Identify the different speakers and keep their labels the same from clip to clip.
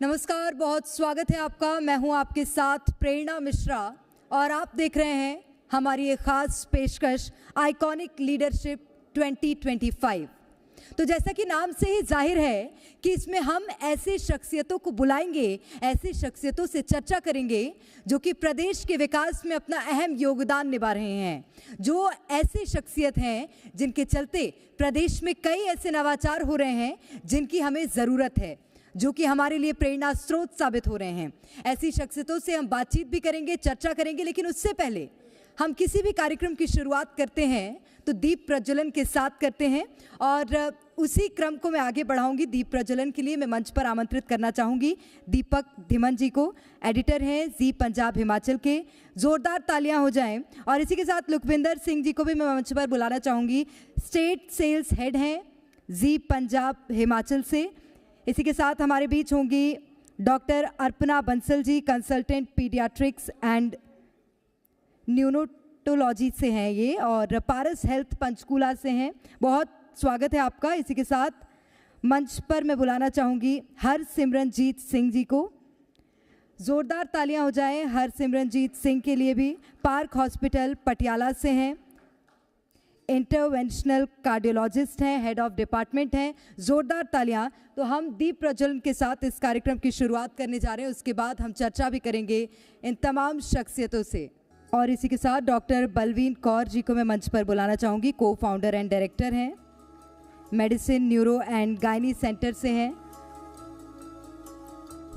Speaker 1: नमस्कार, बहुत स्वागत है आपका। मैं हूँ आपके साथ प्रेरणा मिश्रा और आप देख रहे हैं हमारी एक खास पेशकश आइकॉनिक लीडरशिप 2025 तो जैसा कि नाम से ही ज़ाहिर है कि इसमें हम ऐसे शख्सियतों को बुलाएँगे, ऐसी शख्सियतों से चर्चा करेंगे जो कि प्रदेश के विकास में अपना अहम योगदान निभा रहे हैं, जो ऐसे शख्सियत हैं जिनके चलते प्रदेश में कई ऐसे नवाचार हो रहे हैं जिनकी हमें ज़रूरत है। जो कि हमारे लिए प्रेरणा स्रोत साबित हो रहे हैं। ऐसी शख्सियतों से हम बातचीत भी करेंगे, चर्चा करेंगे, लेकिन उससे पहले हम किसी भी कार्यक्रम की शुरुआत करते हैं तो दीप प्रज्वलन के साथ करते हैं और उसी क्रम को मैं आगे बढ़ाऊँगी। दीप प्रज्वलन के लिए मैं मंच पर आमंत्रित करना चाहूँगी। दीपक धिमन जी को, एडिटर हैं जी पंजाब हिमाचल के। जोरदार तालियाँ हो जाएँ और इसी के साथ लुखविंदर सिंह जी को भी मैं मंच पर बुलाना चाहूँगी। स्टेट सेल्स हेड हैं जी पंजाब हिमाचल से। इसी के साथ हमारे बीच होंगी doctor Arpana Bansal ji consultant pediatrics and neonatology से हैं ये और पारस हेल्थ पंचकूला से हैं। बहुत स्वागत है आपका। इसी के साथ मंच पर मैं बुलाना चाहूँगी हर सिमरनजीत सिंह जी को। ज़ोरदार तालियाँ हो जाएँ हर सिमरनजीत सिंह के लिए भी। पार्क हॉस्पिटल पटियाला से हैं। इंटरवेंशनल कार्डियोलॉजिस्ट हैं हेड ऑफ़ डिपार्टमेंट हैं, ज़ोरदार तालियाँ। तो हम दीप प्रज्वलन के साथ इस कार्यक्रम की शुरुआत करने जा रहे हैं। उसके बाद हम चर्चा भी करेंगे इन तमाम शख्सियतों से। और इसी के साथ डॉक्टर बलवीन कौर जी को मैं मंच पर बुलाना चाहूँगी। को फाउंडर एंड डायरेक्टर हैं। Medicine neuro and gynae centre से हैं।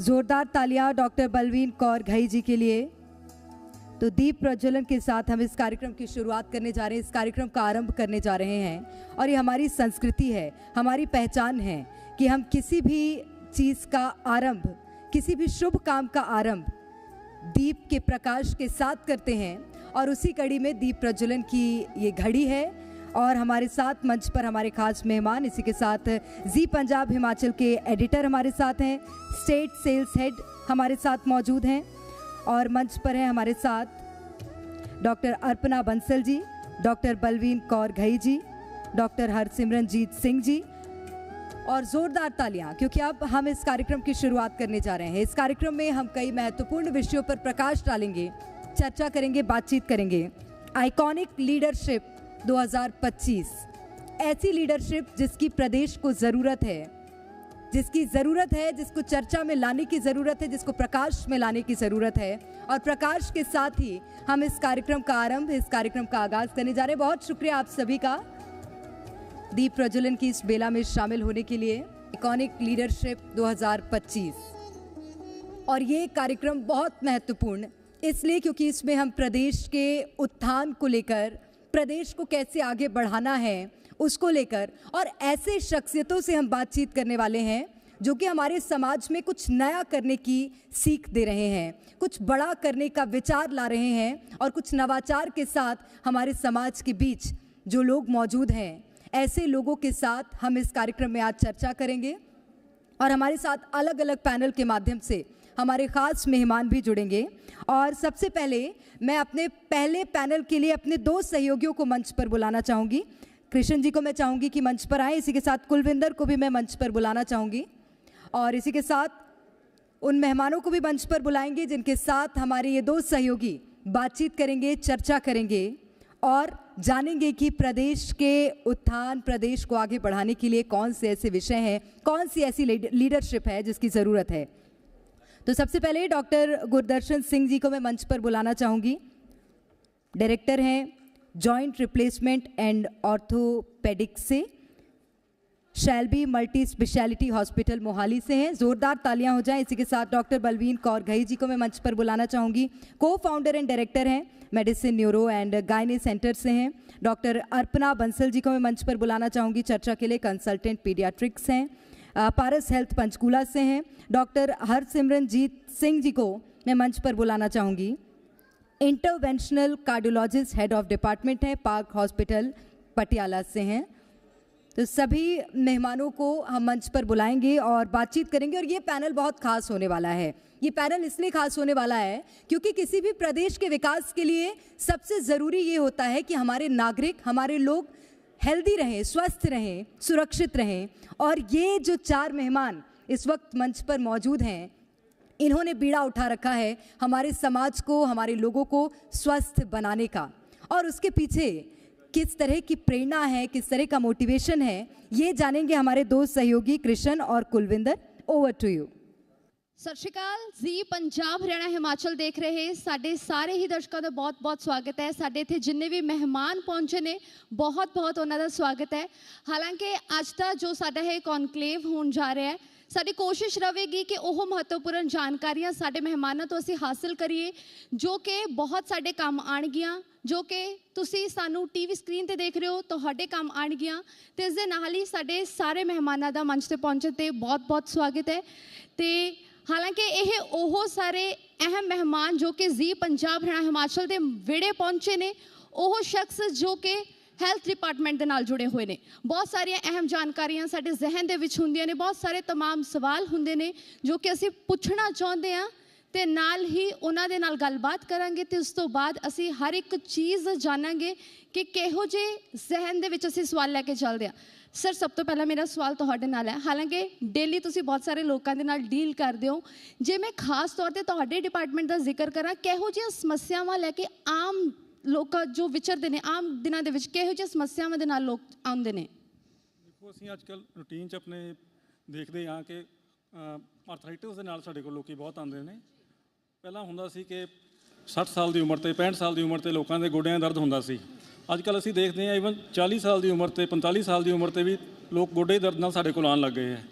Speaker 1: ज़ोरदार तालियाँ डॉक्टर बलवीन कौर घई जी के लिए। तो दीप प्रज्वलन के साथ हम इस कार्यक्रम की शुरुआत करने जा रहे हैं। इस कार्यक्रम का आरंभ करने जा रहे हैं। और ये हमारी संस्कृति है, हमारी पहचान है कि हम किसी भी चीज़ का आरंभ, किसी भी शुभ काम का आरंभ दीप के प्रकाश के साथ करते हैं। और उसी कड़ी में दीप प्रज्वलन की ये घड़ी है। और हमारे साथ मंच पर हमारे खास मेहमान, इसी के साथ जी पंजाब हिमाचल के एडिटर हमारे साथ हैं। स्टेट सेल्स हेड हमारे साथ मौजूद हैं। और मंच पर हैं हमारे साथ doctor Arpana Bansal ji, doctor Balvin Kaur Ghai ji, doctor Harsimranjit Singh ji और ज़ोरदार तालियाँ, क्योंकि अब हम इस कार्यक्रम की शुरुआत करने जा रहे हैं। इस कार्यक्रम में हम कई महत्वपूर्ण विषयों पर प्रकाश डालेंगे, चर्चा करेंगे, बातचीत करेंगे। आइकॉनिक लीडरशिप 2025 ऐसी लीडरशिप जिसकी प्रदेश को ज़रूरत है। जिसकी ज़रूरत है, जिसको चर्चा में लाने की ज़रूरत है, जिसको प्रकाश में लाने की ज़रूरत है। और प्रकाश के साथ ही हम इस कार्यक्रम का आरंभ, इस कार्यक्रम का आगाज़ करने जा रहे हैं। बहुत शुक्रिया आप सभी का। दीप प्रज्वलन की इस बेला में शामिल होने के लिए इकॉनिक लीडरशिप 2025 और ये कार्यक्रम बहुत महत्वपूर्ण, इसलिए क्योंकि इसमें हम प्रदेश के उत्थान को लेकर, प्रदेश को कैसे आगे बढ़ाना है उसको लेकर। और ऐसे शख्सियतों से हम बातचीत करने वाले हैं, जो कि हमारे समाज में कुछ नया करने की सीख दे रहे हैं, कुछ बड़ा करने का विचार ला रहे हैं और कुछ नवाचार के साथ हमारे समाज के बीच जो लोग मौजूद हैं, ऐसे लोगों के साथ हम इस कार्यक्रम में आज चर्चा करेंगे और हमारे साथ अलग अलग पैनल के माध्यम से हमारे ख़ास मेहमान भी जुड़ेंगे। और सबसे पहले मैं अपने पहले पैनल के लिए अपने दो सहयोगियों को मंच पर बुलाना चाहूँगी। कृष्ण जी को मैं चाहूँगी कि मंच पर आए। इसी के साथ कुलविंदर को भी मैं मंच पर बुलाना चाहूँगी। और इसी के साथ उन मेहमानों को भी मंच पर बुलाएँगे, जिनके साथ हमारे ये दो सहयोगी बातचीत करेंगे, चर्चा करेंगे और जानेंगे कि प्रदेश के उत्थान, प्रदेश को आगे बढ़ाने के लिए कौन से ऐसे विषय हैं, कौन सी ऐसी लीडरशिप है जिसकी ज़रूरत है। तो सबसे पहले डॉक्टर गुरदर्शन सिंह जी को मैं मंच पर बुलाना चाहूँगी। डायरेक्टर हैं जॉइंट रिप्लेसमेंट एंड ऑर्थोपेडिक्स से। Shalby multi speciality hospital Mohali से हैं। जोरदार तालियाँ हो जाएँ। इसी के साथ डॉक्टर बलवीन कौर घई जी को मैं मंच पर बुलाना चाहूँगी। को फाउंडर एंड डायरेक्टर हैं। Medicine neuro and gynae centre से हैं। डॉक्टर अर्पणा बंसल जी को मैं मंच पर बुलाना चाहूँगी। चर्चा के लिए कंसल्टेंट पीडियाट्रिक्स हैं। पारस हेल्थ पंचकूला से हैं। डॉक्टर हरसिमरनजीत सिंह जी को मैं मंच पर बुलाना चाहूँगी। Interventional cardiologist head of department है, पार्क हॉस्पिटल पटियाला से हैं। तो सभी मेहमानों को हम मंच पर बुलाएँगे और बातचीत करेंगे और ये पैनल बहुत खास होने वाला है। ये पैनल इसलिए खास होने वाला है क्योंकि किसी भी प्रदेश के विकास के लिए सबसे ज़रूरी ये होता है कि हमारे नागरिक, हमारे लोग हेल्दी रहें, स्वस्थ रहें, सुरक्षित रहें। और ये जो चार मेहमान इस वक्त मंच पर मौजूद हैं इन्होंने बीड़ा उठा रखा है हमारे समाज को हमारे लोगों को स्वस्थ बनाने का और उसके पीछे किस तरह की प्रेरणा है किस तरह का मोटिवेशन है ये जानेंगे हमारे दो सहयोगी कृष्ण और कुलविंदर ओवर टू यू
Speaker 2: ਸਤਿ ਸ਼੍ਰੀ ਅਕਾਲ ਜੀ ਪੰਜਾਬ ਹਰਿਆਣਾ ਹਿਮਾਚਲ ਦੇਖ ਰਹੇ ਸਾਡੇ ਸਾਰੇ ਹੀ ਦਰਸ਼ਕਾਂ ਦਾ ਬਹੁਤ-ਬਹੁਤ ਸਵਾਗਤ ਹੈ ਸਾਡੇ ਇੱਥੇ ਜਿੰਨੇ ਵੀ ਮਹਿਮਾਨ ਪਹੁੰਚੇ ਨੇ ਬਹੁਤ-ਬਹੁਤ ਉਹਨਾਂ ਦਾ ਸਵਾਗਤ ਹੈ ਹਾਲਾਂਕਿ ਅੱਜ ਦਾ ਜੋ ਸਾਡਾ ਇਹ ਕਨਕਲੇਵ ਹੋਣ ਜਾ ਰਿਹਾ ਹੈ ਸਾਡੀ ਕੋਸ਼ਿਸ਼ ਰਹੇਗੀ ਕਿ ਉਹ ਮਹੱਤਵਪੂਰਨ ਜਾਣਕਾਰੀਆਂ ਸਾਡੇ ਮਹਿਮਾਨਾਂ ਤੋਂ ਅਸੀਂ ਹਾਸਲ ਕਰੀਏ, ਜੋ ਕਿ ਬਹੁਤ ਸਾਡੇ ਕੰਮ ਆਣਗੀਆਂ ਜੋ ਕਿ ਤੁਸੀਂ ਸਾਨੂੰ ਟੀਵੀ ਸਕਰੀਨ ਤੇ ਦੇਖ ਰਹੇ ਹੋ, ਤੁਹਾਡੇ ਕੰਮ ਆਣਗੀਆਂ ਤੇ ਇਸ ਦੇ ਨਾਲ ਹੀ ਸਾਡੇ ਸਾਰੇ ਮਹਿਮਾਨਾਂ ਦਾ ਮੰਚ ਤੇ ਪਹੁੰਚਣ ਤੇ ਬਹੁਤ-ਬਹੁਤ ਸਵਾਗਤ ਹੈ। ਤੇ ਹਾਲਾਂਕਿ ਇਹ ਉਹ ਸਾਰੇ ਅਹਿਮ ਮਹਿਮਾਨ ਜੋ ਕਿ ਜ਼ੀ ਪੰਜਾਬ ਹਰਿਆਣਾ ਹਿਮਾਚਲ ਦੇ ਵਿੜੇ ਪਹੁੰਚੇ ਨੇ, ਉਹ ਸ਼ਖਸ ਜੋ ਕਿ ਹੈਲਥ ਡਿਪਾਰਟਮੈਂਟ ਦੇ ਨਾਲ ਜੁੜੇ ਹੋਏ ਨੇ ਬਹੁਤ ਸਾਰੀਆਂ ਅਹਿਮ ਜਾਣਕਾਰੀਆਂ ਸਾਡੇ ਜ਼ਿਹਨ ਦੇ ਵਿੱਚ ਹੁੰਦੀਆਂ ਨੇ ਬਹੁਤ ਸਾਰੇ तमाम ਸਵਾਲ ਹੁੰਦੇ ਨੇ ਜੋ ਕਿ ਅਸੀਂ ਪੁੱਛਣਾ ਚਾਹੁੰਦੇ ਆ ਤੇ ਨਾਲ ਹੀ ਉਹਨਾਂ ਦੇ ਨਾਲ ਗੱਲਬਾਤ ਕਰਾਂਗੇ ਤੇ ਉਸ ਤੋਂ ਬਾਅਦ ਅਸੀਂ ਹਰ ਇੱਕ ਚੀਜ਼ ਜਾਣਾਂਗੇ ਕਿ ਕਿਹੋ ਜਿਹੇ ਜ਼ਿਹਨ ਦੇ ਵਿੱਚ ਅਸੀਂ ਸਵਾਲ ਲੈ ਕੇ ਚੱਲਦੇ ਆ ਸਰ ਸਭ ਤੋਂ ਪਹਿਲਾਂ ਮੇਰਾ ਸਵਾਲ ਤੁਹਾਡੇ ਨਾਲ ਹੈ ਹਾਲਾਂਕਿ ਡੇਲੀ ਤੁਸੀਂ ਬਹੁਤ ਸਾਰੇ ਲੋਕਾਂ ਦੇ ਨਾਲ ਡੀਲ ਕਰਦੇ ਹੋ ਜੇ ਮੈਂ ਖਾਸ ਤੌਰ ਤੇ ਤੁਹਾਡੇ ਡਿਪਾਰਟਮੈਂਟ ਦਾ ਜ਼ਿਕਰ ਕਰਾਂ ਕਿਹੋ ਜਿਹੀਆਂ ਸਮੱਸਿਆਵਾਂ ਲੈ ਕੇ ਆਮ ਲੋਕਾਂ ਜੋ ਵਿਚਰਦੇ ਨੇ, ਆਮ ਦਿਨਾਂ ਦੇ ਵਿੱਚ ਕਿਹੋ ਜਿਹੀਆਂ ਸਮੱਸਿਆਵਾਂ ਦੇ ਨਾਲ ਲੋਕ ਆਉਂਦੇ ਨੇ?
Speaker 3: ਦੇਖੋ, ਅਸੀਂ ਅੱਜ ਕੱਲ ਰੂਟੀਨ 'ਚ ਆਪਣੇ ਦੇਖਦੇ ਹਾਂ ਕਿ ਆਰਥਰਾਈਟਿਸ ਦੇ ਨਾਲ ਸਾਡੇ ਕੋਲ ਲੋਕੀ ਬਹੁਤ ਆਉਂਦੇ ਨੇ। ਪਹਿਲਾਂ ਹੁੰਦਾ ਸੀ ਕਿ 60 ਸਾਲ ਦੀ ਉਮਰ ਤੇ 65 ਸਾਲ ਦੀ ਉਮਰ ਤੇ ਲੋਕਾਂ ਦੇ ਗੋਡਿਆਂ ਦਾ ਦਰਦ ਹੁੰਦਾ ਸੀ। ਅੱਜ ਕੱਲ ਅਸੀਂ ਦੇਖਦੇ ਹਾਂ ਇਵਨ 40 ਸਾਲ ਦੀ ਉਮਰ ਤੇ 45 ਸਾਲ ਦੀ ਉਮਰ ਤੇ ਵੀ ਲੋਕ ਗੋਡੇ ਦਰਦ ਨਾਲ ਸਾਡੇ ਕੋਲ ਆਉਣ ਲੱਗ ਗਏ ਹੈ।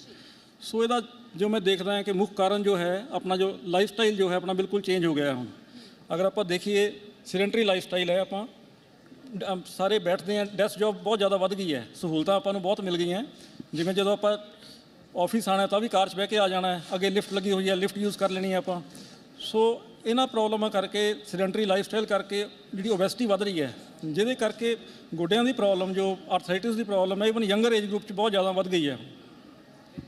Speaker 3: ਸੋ ਇਹਦਾ ਜੋ ਮੈਂ ਦੇਖਦਾ ਹਾਂ ਕਿ ਮੁੱਖ ਕਾਰਨ ਜੋ ਹੈ, ਆਪਣਾ ਜੋ ਲਾਈਫ ਸਟਾਈਲ ਜੋ ਹੈ, ਆਪਣਾ ਬਿਲਕੁਲ ਚੇਂਜ ਹੋ ਗਿਆ ਹੁਣ। ਅਗਰ ਆਪਾਂ ਦੇਖੀਏ ਸਿਡੈਂਟਰੀ ਲਾਈਫ ਸਟਾਈਲ ਹੈ ਆਪਾਂ। ਡ- ਸਾਰੇ ਬੈਠਦੇ ਆ ਡੈਸਕ ਜੌਬ ਬਹੁਤ ਜ਼ਿਆਦਾ ਵੱਧ ਗਈ ਹੈ। ਸਹੂਲਤਾਂ ਆਪਾਂ ਨੂੰ ਬਹੁਤ ਮਿਲ ਗਈਆਂ। ਜਿਵੇਂ ਜਦੋਂ ਆਪਾਂ ਆਫਿਸ ਆਣਾ ਤਾਂ ਵੀ ਕਾਰ 'ਚ ਬਹਿ ਕੇ ਆ ਜਾਣਾ ਹੈ। ਅੱਗੇ ਲਿਫਟ ਲੱਗੀ ਹੋਈ ਹੈ ਲਿਫਟ ਯੂਜ਼ ਕਰ ਲੈਣੀ ਹੈ ਆਪਾਂ। ਸੋ ਇਹਨਾਂ ਪ੍ਰੋਬਲਮਾਂ ਕਰਕੇ ਸਿਡੈਂਟਰੀ ਲਾਈਫ ਸਟਾਈਲ ਕਰਕੇ ਜਿਹੜੀ ਓਬੈਸਿਟੀ ਵੱਧ ਰਹੀ ਹੈ, ਜਿਹਦੇ ਕਰਕੇ ਗੋਡਿਆਂ ਦੀ ਪ੍ਰੋਬਲਮ ਜੋ ਆਰਥਰਾਈਟਿਸ ਦੀ ਪ੍ਰੋਬਲਮ ਹੈ ਇਵਨ ਯੰਗਰ ਏਜ ਗਰੁੱਪ 'ਚ ਬਹੁਤ ਜ਼ਿਆਦਾ ਵੱਧ ਗਈ ਹੈ।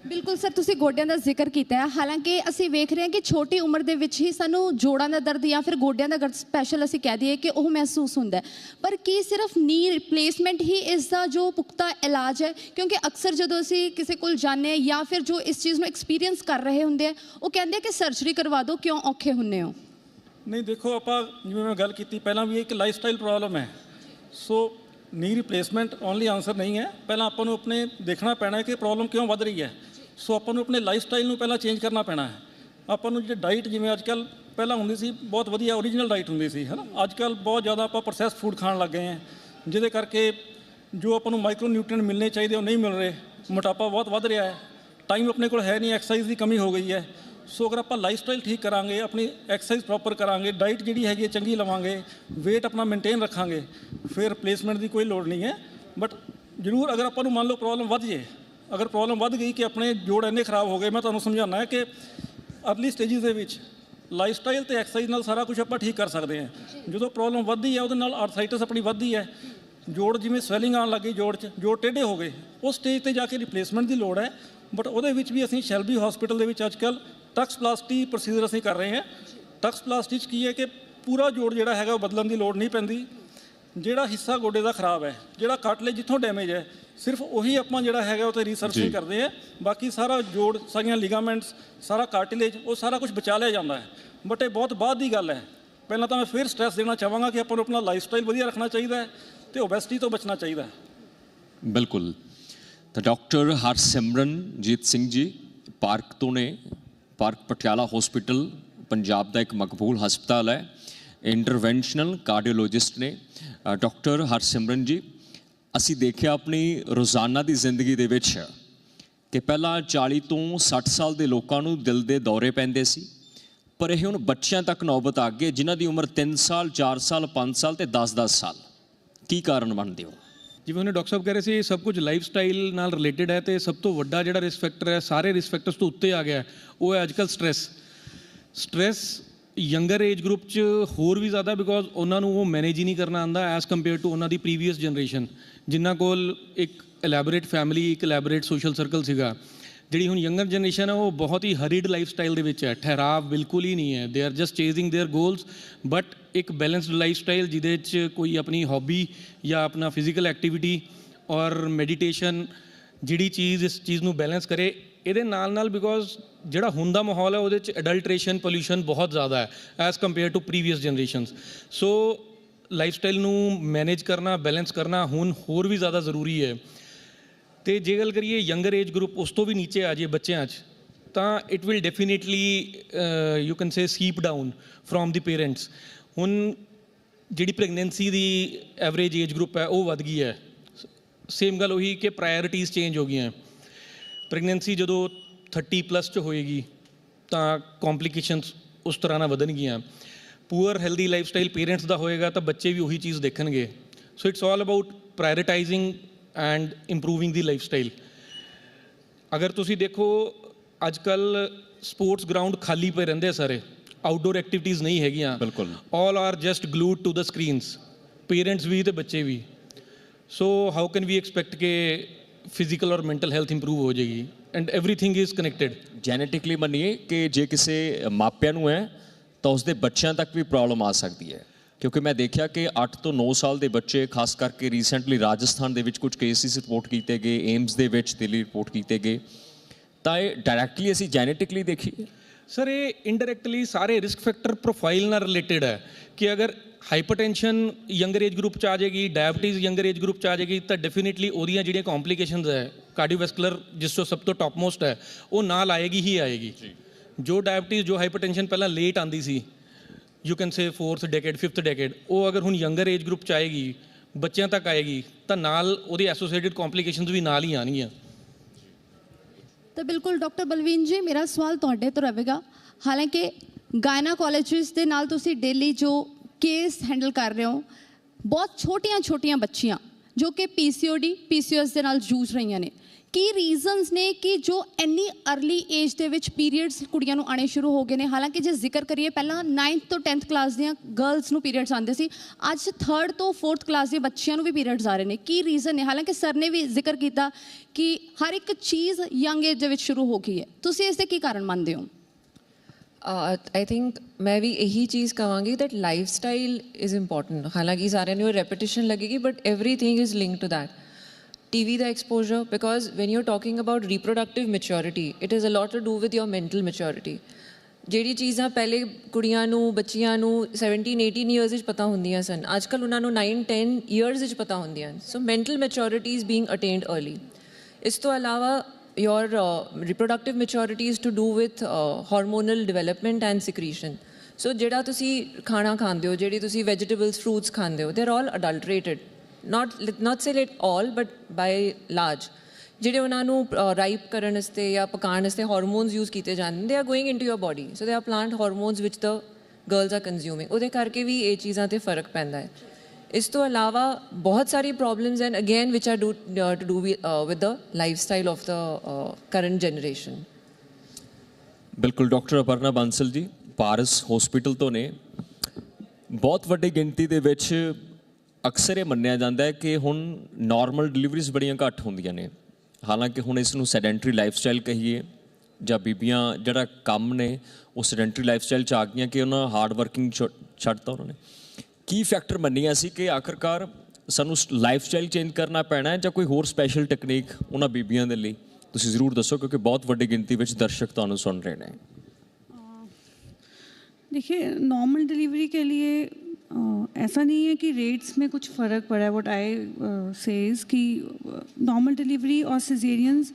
Speaker 2: ਬਿਲਕੁਲ ਸਰ, ਤੁਸੀਂ ਗੋਡਿਆਂ ਦਾ ਜ਼ਿਕਰ ਕੀਤਾ ਹੈ। ਹਾਲਾਂਕਿ ਅਸੀਂ ਵੇਖ ਰਹੇ ਹਾਂ ਕਿ ਛੋਟੀ ਉਮਰ ਦੇ ਵਿੱਚ ਹੀ ਸਾਨੂੰ ਜੋੜਾਂ ਦਾ ਦਰਦ ਜਾਂ ਫਿਰ ਗੋਡਿਆਂ ਦਾ ਦਰਦ ਸਪੈਸ਼ਲ ਅਸੀਂ ਕਹਿ ਦਈਏ ਕਿ ਉਹ ਮਹਿਸੂਸ ਹੁੰਦਾ ਪਰ ਕੀ ਸਿਰਫ ਨੀ ਰਿਪਲੇਸਮੈਂਟ ਹੀ ਇਸ ਦਾ ਜੋ ਪੁਖਤਾ ਇਲਾਜ ਹੈ? ਕਿਉਂਕਿ ਅਕਸਰ ਜਦੋਂ ਅਸੀਂ ਕਿਸੇ ਕੋਲ ਜਾਂਦੇ ਹਾਂ ਜਾਂ ਫਿਰ ਜੋ ਇਸ ਚੀਜ਼ ਨੂੰ ਐਕਸਪੀਰੀਅੰਸ ਕਰ ਰਹੇ ਹੁੰਦੇ ਆ ਉਹ ਕਹਿੰਦੇ ਆ ਕਿ ਸਰਜਰੀ ਕਰਵਾ ਦਿਓ, ਕਿਉਂ ਔਖੇ ਹੁੰਨੇ ਹੋ?
Speaker 3: ਨਹੀਂ, ਦੇਖੋ, ਆਪਾਂ ਜਿਵੇਂ ਮੈਂ ਗੱਲ ਕੀਤੀ, ਪਹਿਲਾਂ ਵੀ ਇੱਕ ਲਾਈਫ ਸਟਾਈਲ ਪ੍ਰੋਬਲਮ ਹੈ। ਸੋ ਨੀ ਰਿਪਲੇਸਮੈਂਟ ਓਨਲੀ ਆਨਸਰ ਨਹੀਂ ਹੈ। ਪਹਿਲਾਂ ਆਪਾਂ ਨੂੰ ਆਪਣੇ ਦੇਖਣਾ ਪੈਣਾ ਹੈ ਕਿ ਪ੍ਰੋਬਲਮ ਕਿਉਂ ਵੱਧ ਰਹੀ ਹੈ। ਸੋ ਆਪਾਂ ਨੂੰ ਆਪਣੇ ਲਾਈਫ ਸਟਾਈਲ ਨੂੰ ਪਹਿਲਾਂ ਚੇਂਜ ਕਰਨਾ ਪੈਣਾ ਹੈ। ਆਪਾਂ ਨੂੰ ਜਿਹੜੀ ਡਾਈਟ ਜਿਵੇਂ ਅੱਜ ਕੱਲ ਪਹਿਲਾਂ ਹੁੰਦੀ ਸੀ, ਬਹੁਤ ਵਧੀਆ ਓਰੀਜਨਲ ਡਾਈਟ ਹੁੰਦੀ ਸੀ, ਹਨਾ? ਅੱਜ ਕੱਲ ਬਹੁਤ ਜ਼ਿਆਦਾ ਆਪਾਂ ਪ੍ਰੋਸੈਸ ਫੂਡ ਖਾਣ ਲੱਗ ਗਏ ਹਾਂ। ਜਿਹਦੇ ਕਰਕੇ ਜੋ ਆਪਾਂ ਨੂੰ ਮਾਈਕਰੋ ਨਿਊਟ੍ਰੀਐਂਟ ਮਿਲਣੇ ਚਾਹੀਦੇ ਉਹ ਨਹੀਂ ਮਿਲ ਰਹੇ। ਮੋਟਾਪਾ ਬਹੁਤ ਵੱਧ ਰਿਹਾ ਹੈ। ਟਾਈਮ ਆਪਣੇ ਕੋਲ ਹੈ ਨਹੀਂ ਐਕਸਰਸਾਈਜ਼ ਦੀ ਕਮੀ ਹੋ ਗਈ ਹੈ। ਸੋ ਅਗਰ ਆਪਾਂ ਲਾਈਫ ਸਟਾਈਲ ਠੀਕ ਕਰਾਂਗੇ, ਆਪਣੀ ਐਕਸਰਸਾਈਜ਼ ਪ੍ਰੋਪਰ ਕਰਾਂਗੇ ਡਾਈਟ ਜਿਹੜੀ ਹੈਗੀ ਹੈ ਚੰਗੀ ਲਵਾਂਗੇ, weight ਆਪਣਾ ਮੇਨਟੇਨ ਰੱਖਾਂਗੇ, ਫਿਰ ਰਿਪਲੇਸਮੈਂਟ ਦੀ ਕੋਈ ਲੋੜ ਨਹੀਂ ਹੈ। ਬਟ ਜ਼ਰੂਰ ਅਗਰ ਆਪਾਂ ਨੂੰ ਮੰਨ ਲਓ ਪ੍ਰੋਬਲਮ ਵੱਧ ਜੇ, ਅਗਰ ਪ੍ਰੋਬਲਮ ਵੱਧ ਗਈ ਕਿ ਆਪਣੇ ਜੋੜ ਇੰਨੇ ਖਰਾਬ ਹੋ ਗਏ, ਮੈਂ ਤੁਹਾਨੂੰ ਸਮਝਾਉਣਾ ਹੈ ਕਿ ਅਰਲੀ ਸਟੇजेस ਦੇ ਵਿੱਚ ਲਾਈਫ ਸਟਾਈਲ ਤੇ ਐਕਸਰਸਾਈਜ਼ ਨਾਲ ਸਾਰਾ ਕੁਝ ਆਪਾਂ ਠੀਕ ਕਰ ਸਕਦੇ ਹਾਂ। ਜਦੋਂ ਪ੍ਰੋਬਲਮ ਵੱਧਦੀ ਹੈ, ਉਹਦੇ ਨਾਲ ਆਰਥਰਾਈਟਿਸ ਆਪਣੀ ਵੱਧਦੀ ਹੈ, ਜੋੜ ਜਿਵੇਂ ਸਵੈਲਿੰਗ ਆਉਣ ਲੱਗੀ ਜੋੜ 'ਚ, ਜੋੜ ਟੇਢੇ ਹੋ ਗਏ, ਉਸ ਸਟੇਜ ਤੇ ਜਾ ਕੇ ਰਿਪਲੇਸਮੈਂਟ ਦੀ ਲੋੜ ਹੈ। ਬਟ ਉਹਦੇ ਵਿੱਚ ਵੀ ਅਸੀਂ ਸ਼ੈਲਬੀ ਹਸਪੀਟਲ ਦੇ ਵਿੱਚ ਅੱਜਕੱਲ ਟਕਸਪਲਾਸਟੀ ਪ੍ਰੋਸੀਜਰ ਅਸੀਂ ਕਰ ਰਹੇ ਹਾਂ। ਟਕਸਪਲਾਸਟੀ 'ਚ ਕੀ ਹੈ ਕਿ ਪੂਰਾ ਜੋੜ ਜਿਹੜਾ ਹੈਗਾ ਉਹ ਬਦਲਣ ਦੀ ਲੋੜ ਨਹੀਂ ਪੈਂਦੀ। ਜਿਹੜਾ ਹਿੱਸਾ ਗੋਡੇ ਦਾ ਖਰਾਬ ਹੈ ਜਿਹੜਾ ਕਾਟਲੇਜ ਜਿੱਥੋਂ ਡੈਮੇਜ ਹੈ ਸਿਰਫ ਉਹੀ ਆਪਾਂ ਜਿਹੜਾ ਹੈਗਾ ਉਹ ਤੇ ਰਿਸਰਚਿੰਗ ਕਰਦੇ ਆ ਬਾਕੀ ਸਾਰਾ ਜੋੜ ਸਾਰੀਆਂ ਲਿਗਾਮੈਂਟਸ ਸਾਰਾ ਕਾਰਟਿਲੇਜ ਉਹ ਸਾਰਾ ਕੁਝ ਬਚਾ ਲਿਆ ਜਾਂਦਾ ਹੈ। ਬਟ ਇਹ ਬਹੁਤ ਬਾਅਦ ਦੀ ਗੱਲ ਹੈ। ਪਹਿਲਾਂ ਤਾਂ ਮੈਂ ਫਿਰ ਸਟ੍ਰੈਸ ਦੇਣਾ ਚਾਹਾਂਗਾ ਕਿ ਆਪਾਂ ਨੂੰ ਆਪਣਾ ਲਾਈਫ ਸਟਾਈਲ ਵਧੀਆ ਰੱਖਣਾ ਚਾਹੀਦਾ ਹੈ ਤੇ ਓਬੈਸਿਟੀ ਤੋਂ ਬਚਣਾ ਚਾਹੀਦਾ ਹੈ।
Speaker 4: ਬਿਲਕੁਲ। ਤਾਂ ਡਾਕਟਰ ਹਰਸਿਮਰਨਜੀਤ ਸਿੰਘ ਜੀ ਪਾਰਕ ਤੋਂ ਨੇ। ਪਾਰਕ ਪਟਿਆਲਾ ਹਸਪੀਟਲ ਪੰਜਾਬ ਦਾ ਇੱਕ ਮਕਬੂਲ ਹਸਪਤਾਲ ਹੈ। ਇੰਟਰਵੈਂਸ਼ਨਲ ਕਾਰਡੀਓਲੋਜਿਸਟ ਨੇ ਡਾਕਟਰ ਹਰਸਿਮਰਨ ਜੀ, ਅਸੀਂ ਦੇਖਿਆ ਆਪਣੀ ਰੋਜ਼ਾਨਾ ਦੀ ਜ਼ਿੰਦਗੀ ਦੇ ਵਿੱਚ ਕਿ ਪਹਿਲਾਂ 40 ਤੋਂ 60 ਸਾਲ ਦੇ ਲੋਕਾਂ ਨੂੰ ਦਿਲ ਦੇ ਦੌਰੇ ਪੈਂਦੇ ਸੀ, ਪਰ ਇਹ ਹੁਣ ਬੱਚਿਆਂ ਤੱਕ ਨੌਬਤ ਆ ਗਈ ਜਿਨ੍ਹਾਂ ਦੀ ਉਮਰ 3 ਸਾਲ 4 ਸਾਲ 5 ਸਾਲ ਤੇ 10-10 ਸਾਲ। ਕੀ ਕਾਰਨ ਬਣਦੇ ਹੋ?
Speaker 5: ਜਿਵੇਂ ਉਹਨੇ ਡਾਕਟਰ ਸਾਹਿਬ ਕਹਿ ਰਹੇ ਸੀ, ਸਭ ਕੁਝ ਲਾਈਫ ਸਟਾਈਲ ਨਾਲ ਰਿਲੇਟਡ ਹੈ ਤੇ ਸਭ ਤੋਂ ਵੱਡਾ ਜਿਹੜਾ ਰਿਸਕ ਫੈਕਟਰ ਹੈ, ਸਾਰੇ ਰਿਸਕ ਫੈਕਟਰਸ ਤੋਂ ਉੱਤੇ ਆ ਗਿਆ ਉਹ ਹੈ ਅੱਜਕੱਲ stress stress younger age group 'ਚ ਹੋਰ ਵੀ ਜ਼ਿਆਦਾ ਬਿਕੋਜ਼ ਉਹਨਾਂ ਨੂੰ ਉਹ ਮੈਨੇਜ ਹੀ ਨਹੀਂ ਕਰਨਾ ਆਂਦਾ ਐਸ ਕੰਪੇਅਰ ਟੂ ਉਹਨਾਂ ਦੀ ਪ੍ਰੀਵੀਅਸ ਜਨਰੇਸ਼ਨ ਜਿਨ੍ਹਾਂ ਕੋਲ ਇੱਕ ਐਲੈਬੋਰੇਟ ਫੈਮਿਲੀ ਇੱਕ ਐਲੈਬੋਰੇਟ ਸੋਸ਼ਲ ਸਰਕਲ ਸੀਗਾ। ਜਿਹੜੀ ਹੁਣ ਯੰਗਰ ਜਨਰੇਸ਼ਨ ਹੈ ਉਹ ਬਹੁਤ ਹੀ ਹਰੀਡ ਲਾਈਫ ਸਟਾਈਲ ਦੇ ਵਿੱਚ ਹੈ ਠਹਿਰਾਵ ਬਿਲਕੁਲ ਹੀ ਨਹੀਂ ਹੈ they are just chasing their goals but ਇੱਕ ਬੈਲੈਂਸਡ ਲਾਈਫ ਸਟਾਈਲ ਜਿਹਦੇ 'ਚ ਕੋਈ ਆਪਣੀ ਹੌਬੀ ਜਾਂ ਆਪਣਾ ਫਿਜ਼ੀਕਲ ਐਕਟੀਵਿਟੀ ਔਰ ਮੈਡੀਟੇਸ਼ਨ ਜਿਹੜੀ ਚੀਜ਼ ਇਸ ਚੀਜ਼ ਨੂੰ ਬੈਲੈਂਸ ਕਰੇ ਇਹਦੇ ਨਾਲ ਨਾਲ ਬਿਕੋਜ਼ ਜਿਹੜਾ ਹੁਣ ਦਾ ਮਾਹੌਲ ਹੈ ਉਹਦੇ ਚ ਅਡਲਟ੍ਰੇਸ਼ਨ ਪੋਲੂਸ਼ਨ ਬਹੁਤ ਜ਼ਿਆਦਾ ਹੈ as compare to previous generations so lifestyle ਨੂੰ ਮੈਨੇਜ ਕਰਨਾ ਬੈਲੈਂਸ ਕਰਨਾ ਹੁਣ ਹੋਰ ਵੀ ਜ਼ਿਆਦਾ ਜ਼ਰੂਰੀ ਹੈ ਤੇ ਜੇ ਗੱਲ ਕਰੀਏ ਯੰਗਰ ਏਜ ਗਰੁੱਪ ਉਸ ਤੋਂ ਵੀ ਨੀਚੇ ਆ ਜਾਏ ਬੱਚਿਆਂ 'ਚ, ਤਾਂ it will definitely you can say seep down from the parents ਹੁਣ ਜਿਹੜੀ ਪ੍ਰੈਗਨੈਂਸੀ ਦੀ ਐਵਰੇਜ ਏਜ ਗਰੁੱਪ ਹੈ, ਉਹ ਵੱਧ ਗਈ ਹੈ। ਸੇਮ ਗੱਲ ਉਹੀ ਕਿ ਪ੍ਰਾਇੋਰਟੀਜ਼ ਚੇਂਜ ਹੋ ਗਈਆਂ। ਪ੍ਰੈਗਨੈਂਸੀ ਜਦੋਂ 30 ਪਲੱਸ ਚ ਹੋਏਗੀ, ਤਾਂ ਕੰਪਲਿਕੇਸ਼ਨਸ ਉਸ ਤਰ੍ਹਾਂ ਨਾਲ ਵਧਣਗੀਆਂ। Poor healthy life style parents ਦਾ ਹੋਏਗਾ, ਤਾਂ ਬੱਚੇ ਵੀ ਉਹੀ ਚੀਜ਼ ਦੇਖਣਗੇ। So it's all about prioritising and improving the lifestyle ਅਗਰ ਤੁਸੀਂ ਦੇਖੋ ਅੱਜ ਕੱਲ ਸਪੋਰਟਸ ਗਰਾਊਂਡ ਖਾਲੀ ਪਏ ਰਹਿੰਦੇ ਆ ਸਾਰੇ। ਆਊਟਡੋਰ ਐਕਟੀਵਿਟੀਜ਼ ਨਹੀਂ ਹੈਗੀਆਂ।
Speaker 4: ਬਿਲਕੁਲ।
Speaker 5: All are just glued to the screens parents ਵੀ ਤੇ ਬੱਚੇ ਵੀ। So how can we expect ਕਿ ਫਿਜ਼ੀਕਲ ਔਰ ਮੈਂਟਲ ਹੈਲਥ ਇੰਪਰੂਵ ਹੋ ਜਾਏਗੀ? And everything is connected
Speaker 4: genetically ਮੰਨੀਏ ਕਿ ਜੇ ਕਿਸੇ ਮਾਪਿਆਂ ਨੂੰ ਹੈ ਤਾਂ ਉਸਦੇ ਬੱਚਿਆਂ ਤੱਕ ਵੀ ਪ੍ਰੋਬਲਮ ਆ ਸਕਦੀ ਹੈ। ਕਿਉਂਕਿ ਮੈਂ ਦੇਖਿਆ ਕਿ 8 ਤੋਂ 9 ਸਾਲ ਦੇ ਬੱਚੇ ਖਾਸ ਕਰਕੇ ਰੀਸੈਂਟਲੀ ਰਾਜਸਥਾਨ ਦੇ ਵਿੱਚ ਕੁਝ ਕੇਸਿਸ ਰਿਪੋਰਟ ਕੀਤੇ ਗਏ ਏਮਸ ਦੇ ਵਿੱਚ ਦਿੱਲੀ ਰਿਪੋਰਟ ਕੀਤੇ ਗਏ। ਤਾਂ ਇਹ ਡਾਇਰੈਕਟਲੀ ਅਸੀਂ ਜੈਨੇਟਿਕਲੀ ਦੇਖੀਏ
Speaker 5: ਸਰ ਇਹ ਇਨਡਾਇਰੈਕਟਲੀ ਸਾਰੇ ਰਿਸਕ ਫੈਕਟਰ ਪ੍ਰੋਫਾਈਲ ਨਾਲ ਰਿਲੇਟਡ ਹੈ ਕਿ ਅਗਰ ਹਾਈਪਰਟੈਂਸ਼ਨ ਯੰਗਰ ਏਜ ਗਰੁੱਪ ਚ ਆ ਜਾਏਗੀ ਡਾਇਬੀਟੀਜ਼ ਯੰਗਰ ਏਜ ਗਰੁੱਪ ਚ ਆ ਜਾਏਗੀ ਤਾਂ ਡੈਫੀਨਿਟਲੀ ਉਹਦੀਆਂ ਜਿਹੜੀਆਂ ਕੰਪਲਿਕੇਸ਼ਨਸ ਹੈ ਕਾਰਡੀਓਵੈਸਕੂਲਰ ਜਿਸ ਤੋਂ ਸਭ ਤੋਂ ਟੌਪ ਮੋਸਟ ਹੈ ਉਹ ਨਾਲ ਆਏਗੀ ਹੀ ਆਏਗੀ। ਜੋ। ਡਾਇਬੀਟੀਜ਼ ਜੋ ਹਾਈਪਰਟੈਂਸ਼ਨ ਪਹਿਲਾਂ ਲੇਟ ਆਂਦੀ ਸੀ you can say 4th decade 5th decade ਉਹ ਅਗਰ ਹੁਣ ਯੰਗਰ ਏਜ ਗਰੁੱਪ ਚ ਆਏਗੀ, ਬੱਚਿਆਂ ਤੱਕ ਆਏਗੀ, ਤਾਂ ਨਾਲ ਉਹਦੇ ਐਸੋਸੀਏਟਿਡ ਕੰਪਲਿਕੇਸ਼ਨਸ ਵੀ ਨਾਲ ਹੀ ਆਣਗੀਆਂ
Speaker 2: ਤਾਂ ਬਿਲਕੁਲ ਡਾਕਟਰ ਬਲਵੀਨ ਜੀ, ਮੇਰਾ ਸਵਾਲ ਤੁਹਾਡੇ ਤੋਂ ਰਹੇਗਾ। ਹਾਲਾਂਕਿ ਗਾਇਨਾਕੋਲੋਜਿਸਟ ਦੇ ਨਾਲ ਤੁਸੀਂ ਡੇਲੀ ਜੋ ਕੇਸ ਹੈਂਡਲ ਕਰ ਰਹੇ ਹੋ, ਬਹੁਤ ਛੋਟੀਆਂ-ਛੋਟੀਆਂ ਬੱਚੀਆਂ, ਜੋ ਕਿ ਪੀਸੀਓਡੀ ਪੀਸੀਓਐਸ ਦੇ ਨਾਲ ਜੂਝ ਰਹੀਆਂ ਨੇ। ਕੀ ਰੀਜ਼ਨਸ ਨੇ ਕਿ ਜੋ ਇੰਨੀ ਅਰਲੀ ਏਜ ਦੇ ਵਿੱਚ ਪੀਰੀਅਡਸ ਕੁੜੀਆਂ ਨੂੰ ਆਣੇ ਸ਼ੁਰੂ ਹੋ ਗਏ ਨੇ? ਹਾਲਾਂਕਿ ਜੇ ਜ਼ਿਕਰ ਕਰੀਏ, ਪਹਿਲਾਂ 9th ਤੋਂ 10th ਕਲਾਸ ਦੀਆਂ ਗਰਲਸ ਨੂੰ ਪੀਰੀਅਡਸ ਆਉਂਦੇ ਸੀ। ਅੱਜ 3rd ਤੋਂ 4th ਕਲਾਸ ਦੇ ਬੱਚਿਆਂ ਨੂੰ ਵੀ ਪੀਰੀਅਡਸ ਆ ਰਹੇ ਨੇ। ਕੀ ਰੀਜ਼ਨ ਨੇ? ਹਾਲਾਂਕਿ ਸਰ ਨੇ ਵੀ ਜ਼ਿਕਰ ਕੀਤਾ ਕਿ ਹਰ ਇੱਕ ਚੀਜ਼ ਯੰਗ ਏਜ ਦੇ ਵਿੱਚ ਸ਼ੁਰੂ ਹੋ ਗਈ ਹੈ। ਤੁਸੀਂ ਇਸ ਦੇ ਕੀ ਕਾਰਨ ਮੰਨਦੇ ਹੋ?
Speaker 6: ਆਈ ਥਿੰਕ ਮੈਂ ਵੀ ਇਹੀ ਚੀਜ਼ ਕਹਾਂਗੀ that life style is important ਹਾਲਾਂਕਿ ਸਾਰਿਆਂ ਨੂੰ ਰੈਪੀਟੀਸ਼ਨ ਲੱਗੇਗੀ but everything is linked to that TV ਦਾ exposure because when you're talking about reproductive maturity it is a lot to do with your mental maturity ਜਿਹੜੀ ਚੀਜ਼ਾਂ ਪਹਿਲੇ ਕੁੜੀਆਂ ਨੂੰ ਬੱਚੀਆਂ ਨੂੰ 17 18 ਇਅਰਸ ਵਿੱਚ ਪਤਾ ਹੁੰਦੀਆਂ ਸਨ ਅੱਜਕੱਲ ਉਹਨਾਂ ਨੂੰ 9 10 ਇਅਰਸ ਵਿੱਚ ਪਤਾ ਹੁੰਦੀਆਂ so mental maturity is being attended early ਇਸ ਤੋਂ ਇਲਾਵਾ your uh, reproductive maturity is to do with uh, hormonal development and secretion so ਜਿਹੜਾ ਤੁਸੀਂ ਖਾਣਾ ਖਾਂਦੇ ਹੋ ਜਿਹੜੀ ਤੁਸੀਂ vegetables fruits ਖਾਂਦੇ ਹੋ they're all adulterated not not say lit all but by large ਜਿਹੜੇ ਉਹਨਾਂ ਨੂੰ ਰਾਈਪ ਕਰਨ ਵਾਸਤੇ ਜਾਂ ਪਕਾਉਣ ਵਾਸਤੇ ਹਾਰਮੋਨਸ ਯੂਜ਼ ਕੀਤੇ ਜਾਂਦੇ they are going into your body so they are plant hormones which the girls are consuming ਉਹਦੇ ਕਰਕੇ ਵੀ ਇਹ ਚੀਜ਼ਾਂ ਤੇ ਫ਼ਰਕ ਪੈਂਦਾ ਹੈ। ਇਸ ਤੋਂ ਇਲਾਵਾ ਬਹੁਤ ਸਾਰੀ problems and again which are due to do with the lifestyle of the current generation
Speaker 4: ਬਿਲਕੁਲ ਡਾਕਟਰ ਅਪਰਨਾ ਬਾਂਸਲ ਜੀ, ਪਾਰਸ ਹਸਪੀਟਲ ਤੋਂ ਨੇ। ਬਹੁਤ ਵੱਡੀ ਗਿਣਤੀ ਦੇ ਵਿੱਚ ਅਕਸਰ ਇਹ ਮੰਨਿਆ ਜਾਂਦਾ ਹੈ ਕਿ ਹੁਣ ਨਾਰਮਲ ਡਿਲੀਵਰੀਜ਼ ਬੜੀਆਂ ਘੱਟ ਹੁੰਦੀਆਂ ਨੇ ਹਾਲਾਂਕਿ ਹੁਣ ਇਸ ਨੂੰ ਸੈਡੈਂਟਰੀ ਲਾਈਫਸਟਾਈਲ ਕਹੀਏ ਜਾਂ ਬੀਬੀਆਂ ਜਿਹੜਾ ਕੰਮ ਨੇ ਉਹ ਸੈਡੈਂਟਰੀ ਲਾਈਫਸਟਾਈਲ ਚ ਆ ਗਈਆਂ ਕਿ ਉਹਨਾਂ ਹਾਰਡ ਵਰਕਿੰਗ ਛੱਡਤਾ ਉਹਨਾਂ ਨੇ ਕੀ ਫੈਕਟਰ ਮੰਨੀਆਂ ਸੀ ਕਿ ਆਖਰਕਾਰ ਸਾਨੂੰ ਲਾਈਫਸਟਾਈਲ ਚੇਂਜ ਕਰਨਾ ਪੈਣਾ ਹੈ ਜਾਂ ਕੋਈ ਹੋਰ ਸਪੈਸ਼ਲ ਟੈਕਨੀਕ ਉਹਨਾਂ ਬੀਬੀਆਂ ਦੇ ਲਈ ਤੁਸੀਂ ਜ਼ਰੂਰ ਦੱਸੋ ਕਿਉਂਕਿ ਬਹੁਤ ਵੱਡੀ ਗਿਣਤੀ ਵਿੱਚ ਦਰਸ਼ਕ ਤੁਹਾਨੂੰ ਸੁਣ ਰਹੇ ਨੇ
Speaker 7: देखिए नॉर्मल डिलीवरी के लिए अ, ऐसा नहीं है कि रेट्स में कुछ फ़र्क पड़ा है वट आई सेज कि नॉर्मल डिलीवरी और सिजेरियंस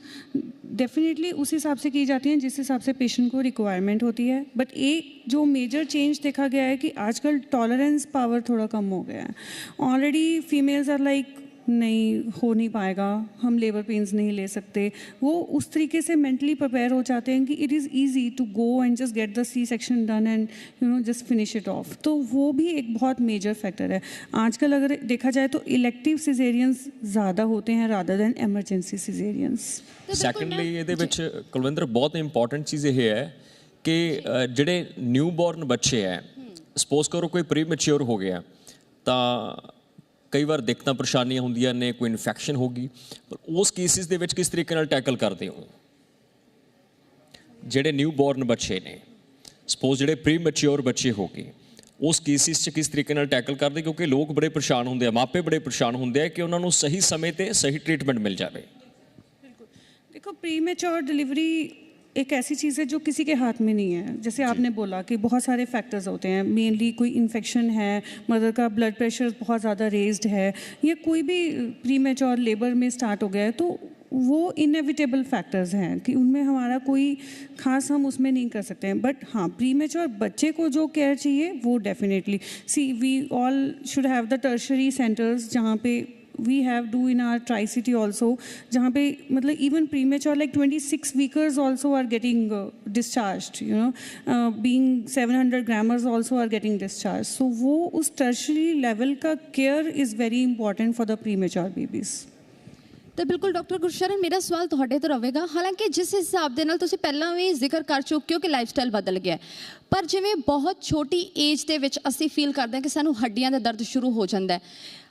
Speaker 7: डेफिनेटली उस हिसाब से की जाती हैं जिस हिसाब से पेशेंट को रिक्वायरमेंट होती है। बट एक जो मेजर चेंज देखा गया है कि आजकल टॉलरेंस पावर थोड़ा कम हो गया है। ऑलरेडी फीमेल्स आर लाइक नहीं हो नहीं पाएगा हम लेबर पेन्स नहीं ले सकते वो उस तरीके से मेंटली प्रिपेयर हो जाते हैं कि it is easy to go and just get the C section done and you know just finish it off तो वो भी एक बहुत मेजर फैक्टर है आजकल अगर देखा जाए तो इलेक्टिव सिजेरियंस ज़्यादा होते हैं रादर देन एमरजेंसी सिजेरियंस
Speaker 2: ਤਾਂ ਬਿਲਕੁਲ
Speaker 4: ਸੈਕੰਡਲੀ
Speaker 2: ਮੈਂ-
Speaker 4: ਇਹਦੇ ਵਿੱਚ ਕੁਲਵਿੰਦਰ ਬਹੁਤ ਇੰਪੋਰਟੈਂਟ ਚੀਜ਼ ਇਹ ਹੈ ਕਿ ਅ, ਜਿਹੜੇ ਨਿਊ ਬੋਰਨ ਬੱਚੇ ਹੈ ਸਪੋਜ਼ ਕਰੋ ਕੋਈ ਪ੍ਰੀ ਮੈਚੁਰ ਹੋ ਗਿਆ ਤਾਂ ਕਈ ਵਾਰ ਦਿੱਕਤਾਂ ਪਰੇਸ਼ਾਨੀਆਂ ਹੁੰਦੀਆਂ ਨੇ, ਕੋਈ ਇਨਫੈਕਸ਼ਨ ਹੋ ਗਈ। ਪਰ ਉਸ ਕੇਸਿਸ ਦੇ ਵਿੱਚ ਕਿਸ ਤਰੀਕੇ ਨਾਲ ਟੈਕਲ ਕਰਦੇ ਹੋ? ਜਿਹੜੇ ਨਿਊ ਬੋਰਨ ਬੱਚੇ ਨੇ ਸਪੋਜ਼ ਜਿਹੜੇ ਪ੍ਰੀ ਮੈਚੁਰ ਬੱਚੇ ਹੋ ਗਏ, ਉਸ ਕੇਸਿਸ 'ਚ ਕਿਸ ਤਰੀਕੇ ਨਾਲ ਟੈਕਲ ਕਰਦੇ? ਕਿਉਂਕਿ ਲੋਕ ਬੜੇ ਪਰੇਸ਼ਾਨ ਹੁੰਦੇ ਆ, ਮਾਪੇ ਬੜੇ ਪਰੇਸ਼ਾਨ ਹੁੰਦੇ ਆ ਕਿ ਉਹਨਾਂ ਨੂੰ ਸਹੀ ਸਮੇਂ ਤੇ ਸਹੀ ਟ੍ਰੀਟਮੈਂਟ ਮਿਲ ਜਾਵੇ।
Speaker 7: ਬਿਲਕੁਲ। ਦੇਖੋ ਪ੍ਰੀ ਮੈਚੁਰ ਡਿਲੀਵਰੀ एक ऐसी चीज़ है जो किसी के हाथ में नहीं है। जैसे आपने बोला कि बहुत सारे फैक्टर्स होते हैं मेनली कोई इन्फेक्शन है मदर का ब्लड प्रेशर बहुत ज़्यादा रेज्ड है या कोई भी प्री मेच्योर लेबर में स्टार्ट हो गया है तो वो इनएविटेबल फैक्टर्स हैं कि उनमें हमारा कोई खास हम उसमें नहीं कर सकते हैं। बट हाँ प्री मेच्योर बच्चे को जो केयर चाहिए वो definitely see we all should have the tertiary centres जहाँ पे we have do in our tri city also जहाँ पे मतलब even premature like 26 weekers also are getting uh, discharged you know uh, being 700 grammars also are getting discharged so वो उस tertiary level का care is very important for the premature babies
Speaker 2: ਤੇ ਬਿਲਕੁਲ doctor Gursharan ਮੇਰਾ ਸਵਾਲ ਤੁਹਾਡੇ ਤੋਂ ਰਹੇਗਾ ਹਾਲਾਂਕਿ ਜਿਸ ਹਿਸਾਬ ਦੇ ਨਾਲ ਤੁਸੀਂ ਪਹਿਲਾਂ ਵੀ ਜ਼ਿਕਰ ਕਰ ਚੁੱਕੇ ਹੋ ਕਿ ਲਾਈਫਸਟਾਈਲ ਬਦਲ ਗਿਆ ਹੈ। ਪਰ ਜਿਵੇਂ ਬਹੁਤ ਛੋਟੀ ਏਜ ਦੇ ਵਿੱਚ ਅਸੀਂ ਫੀਲ ਕਰਦੇ ਹਾਂ ਕਿ ਸਾਨੂੰ ਹੱਡੀਆਂ ਦਾ ਦਰਦ ਸ਼ੁਰੂ ਹੋ ਜਾਂਦਾ ਹੈ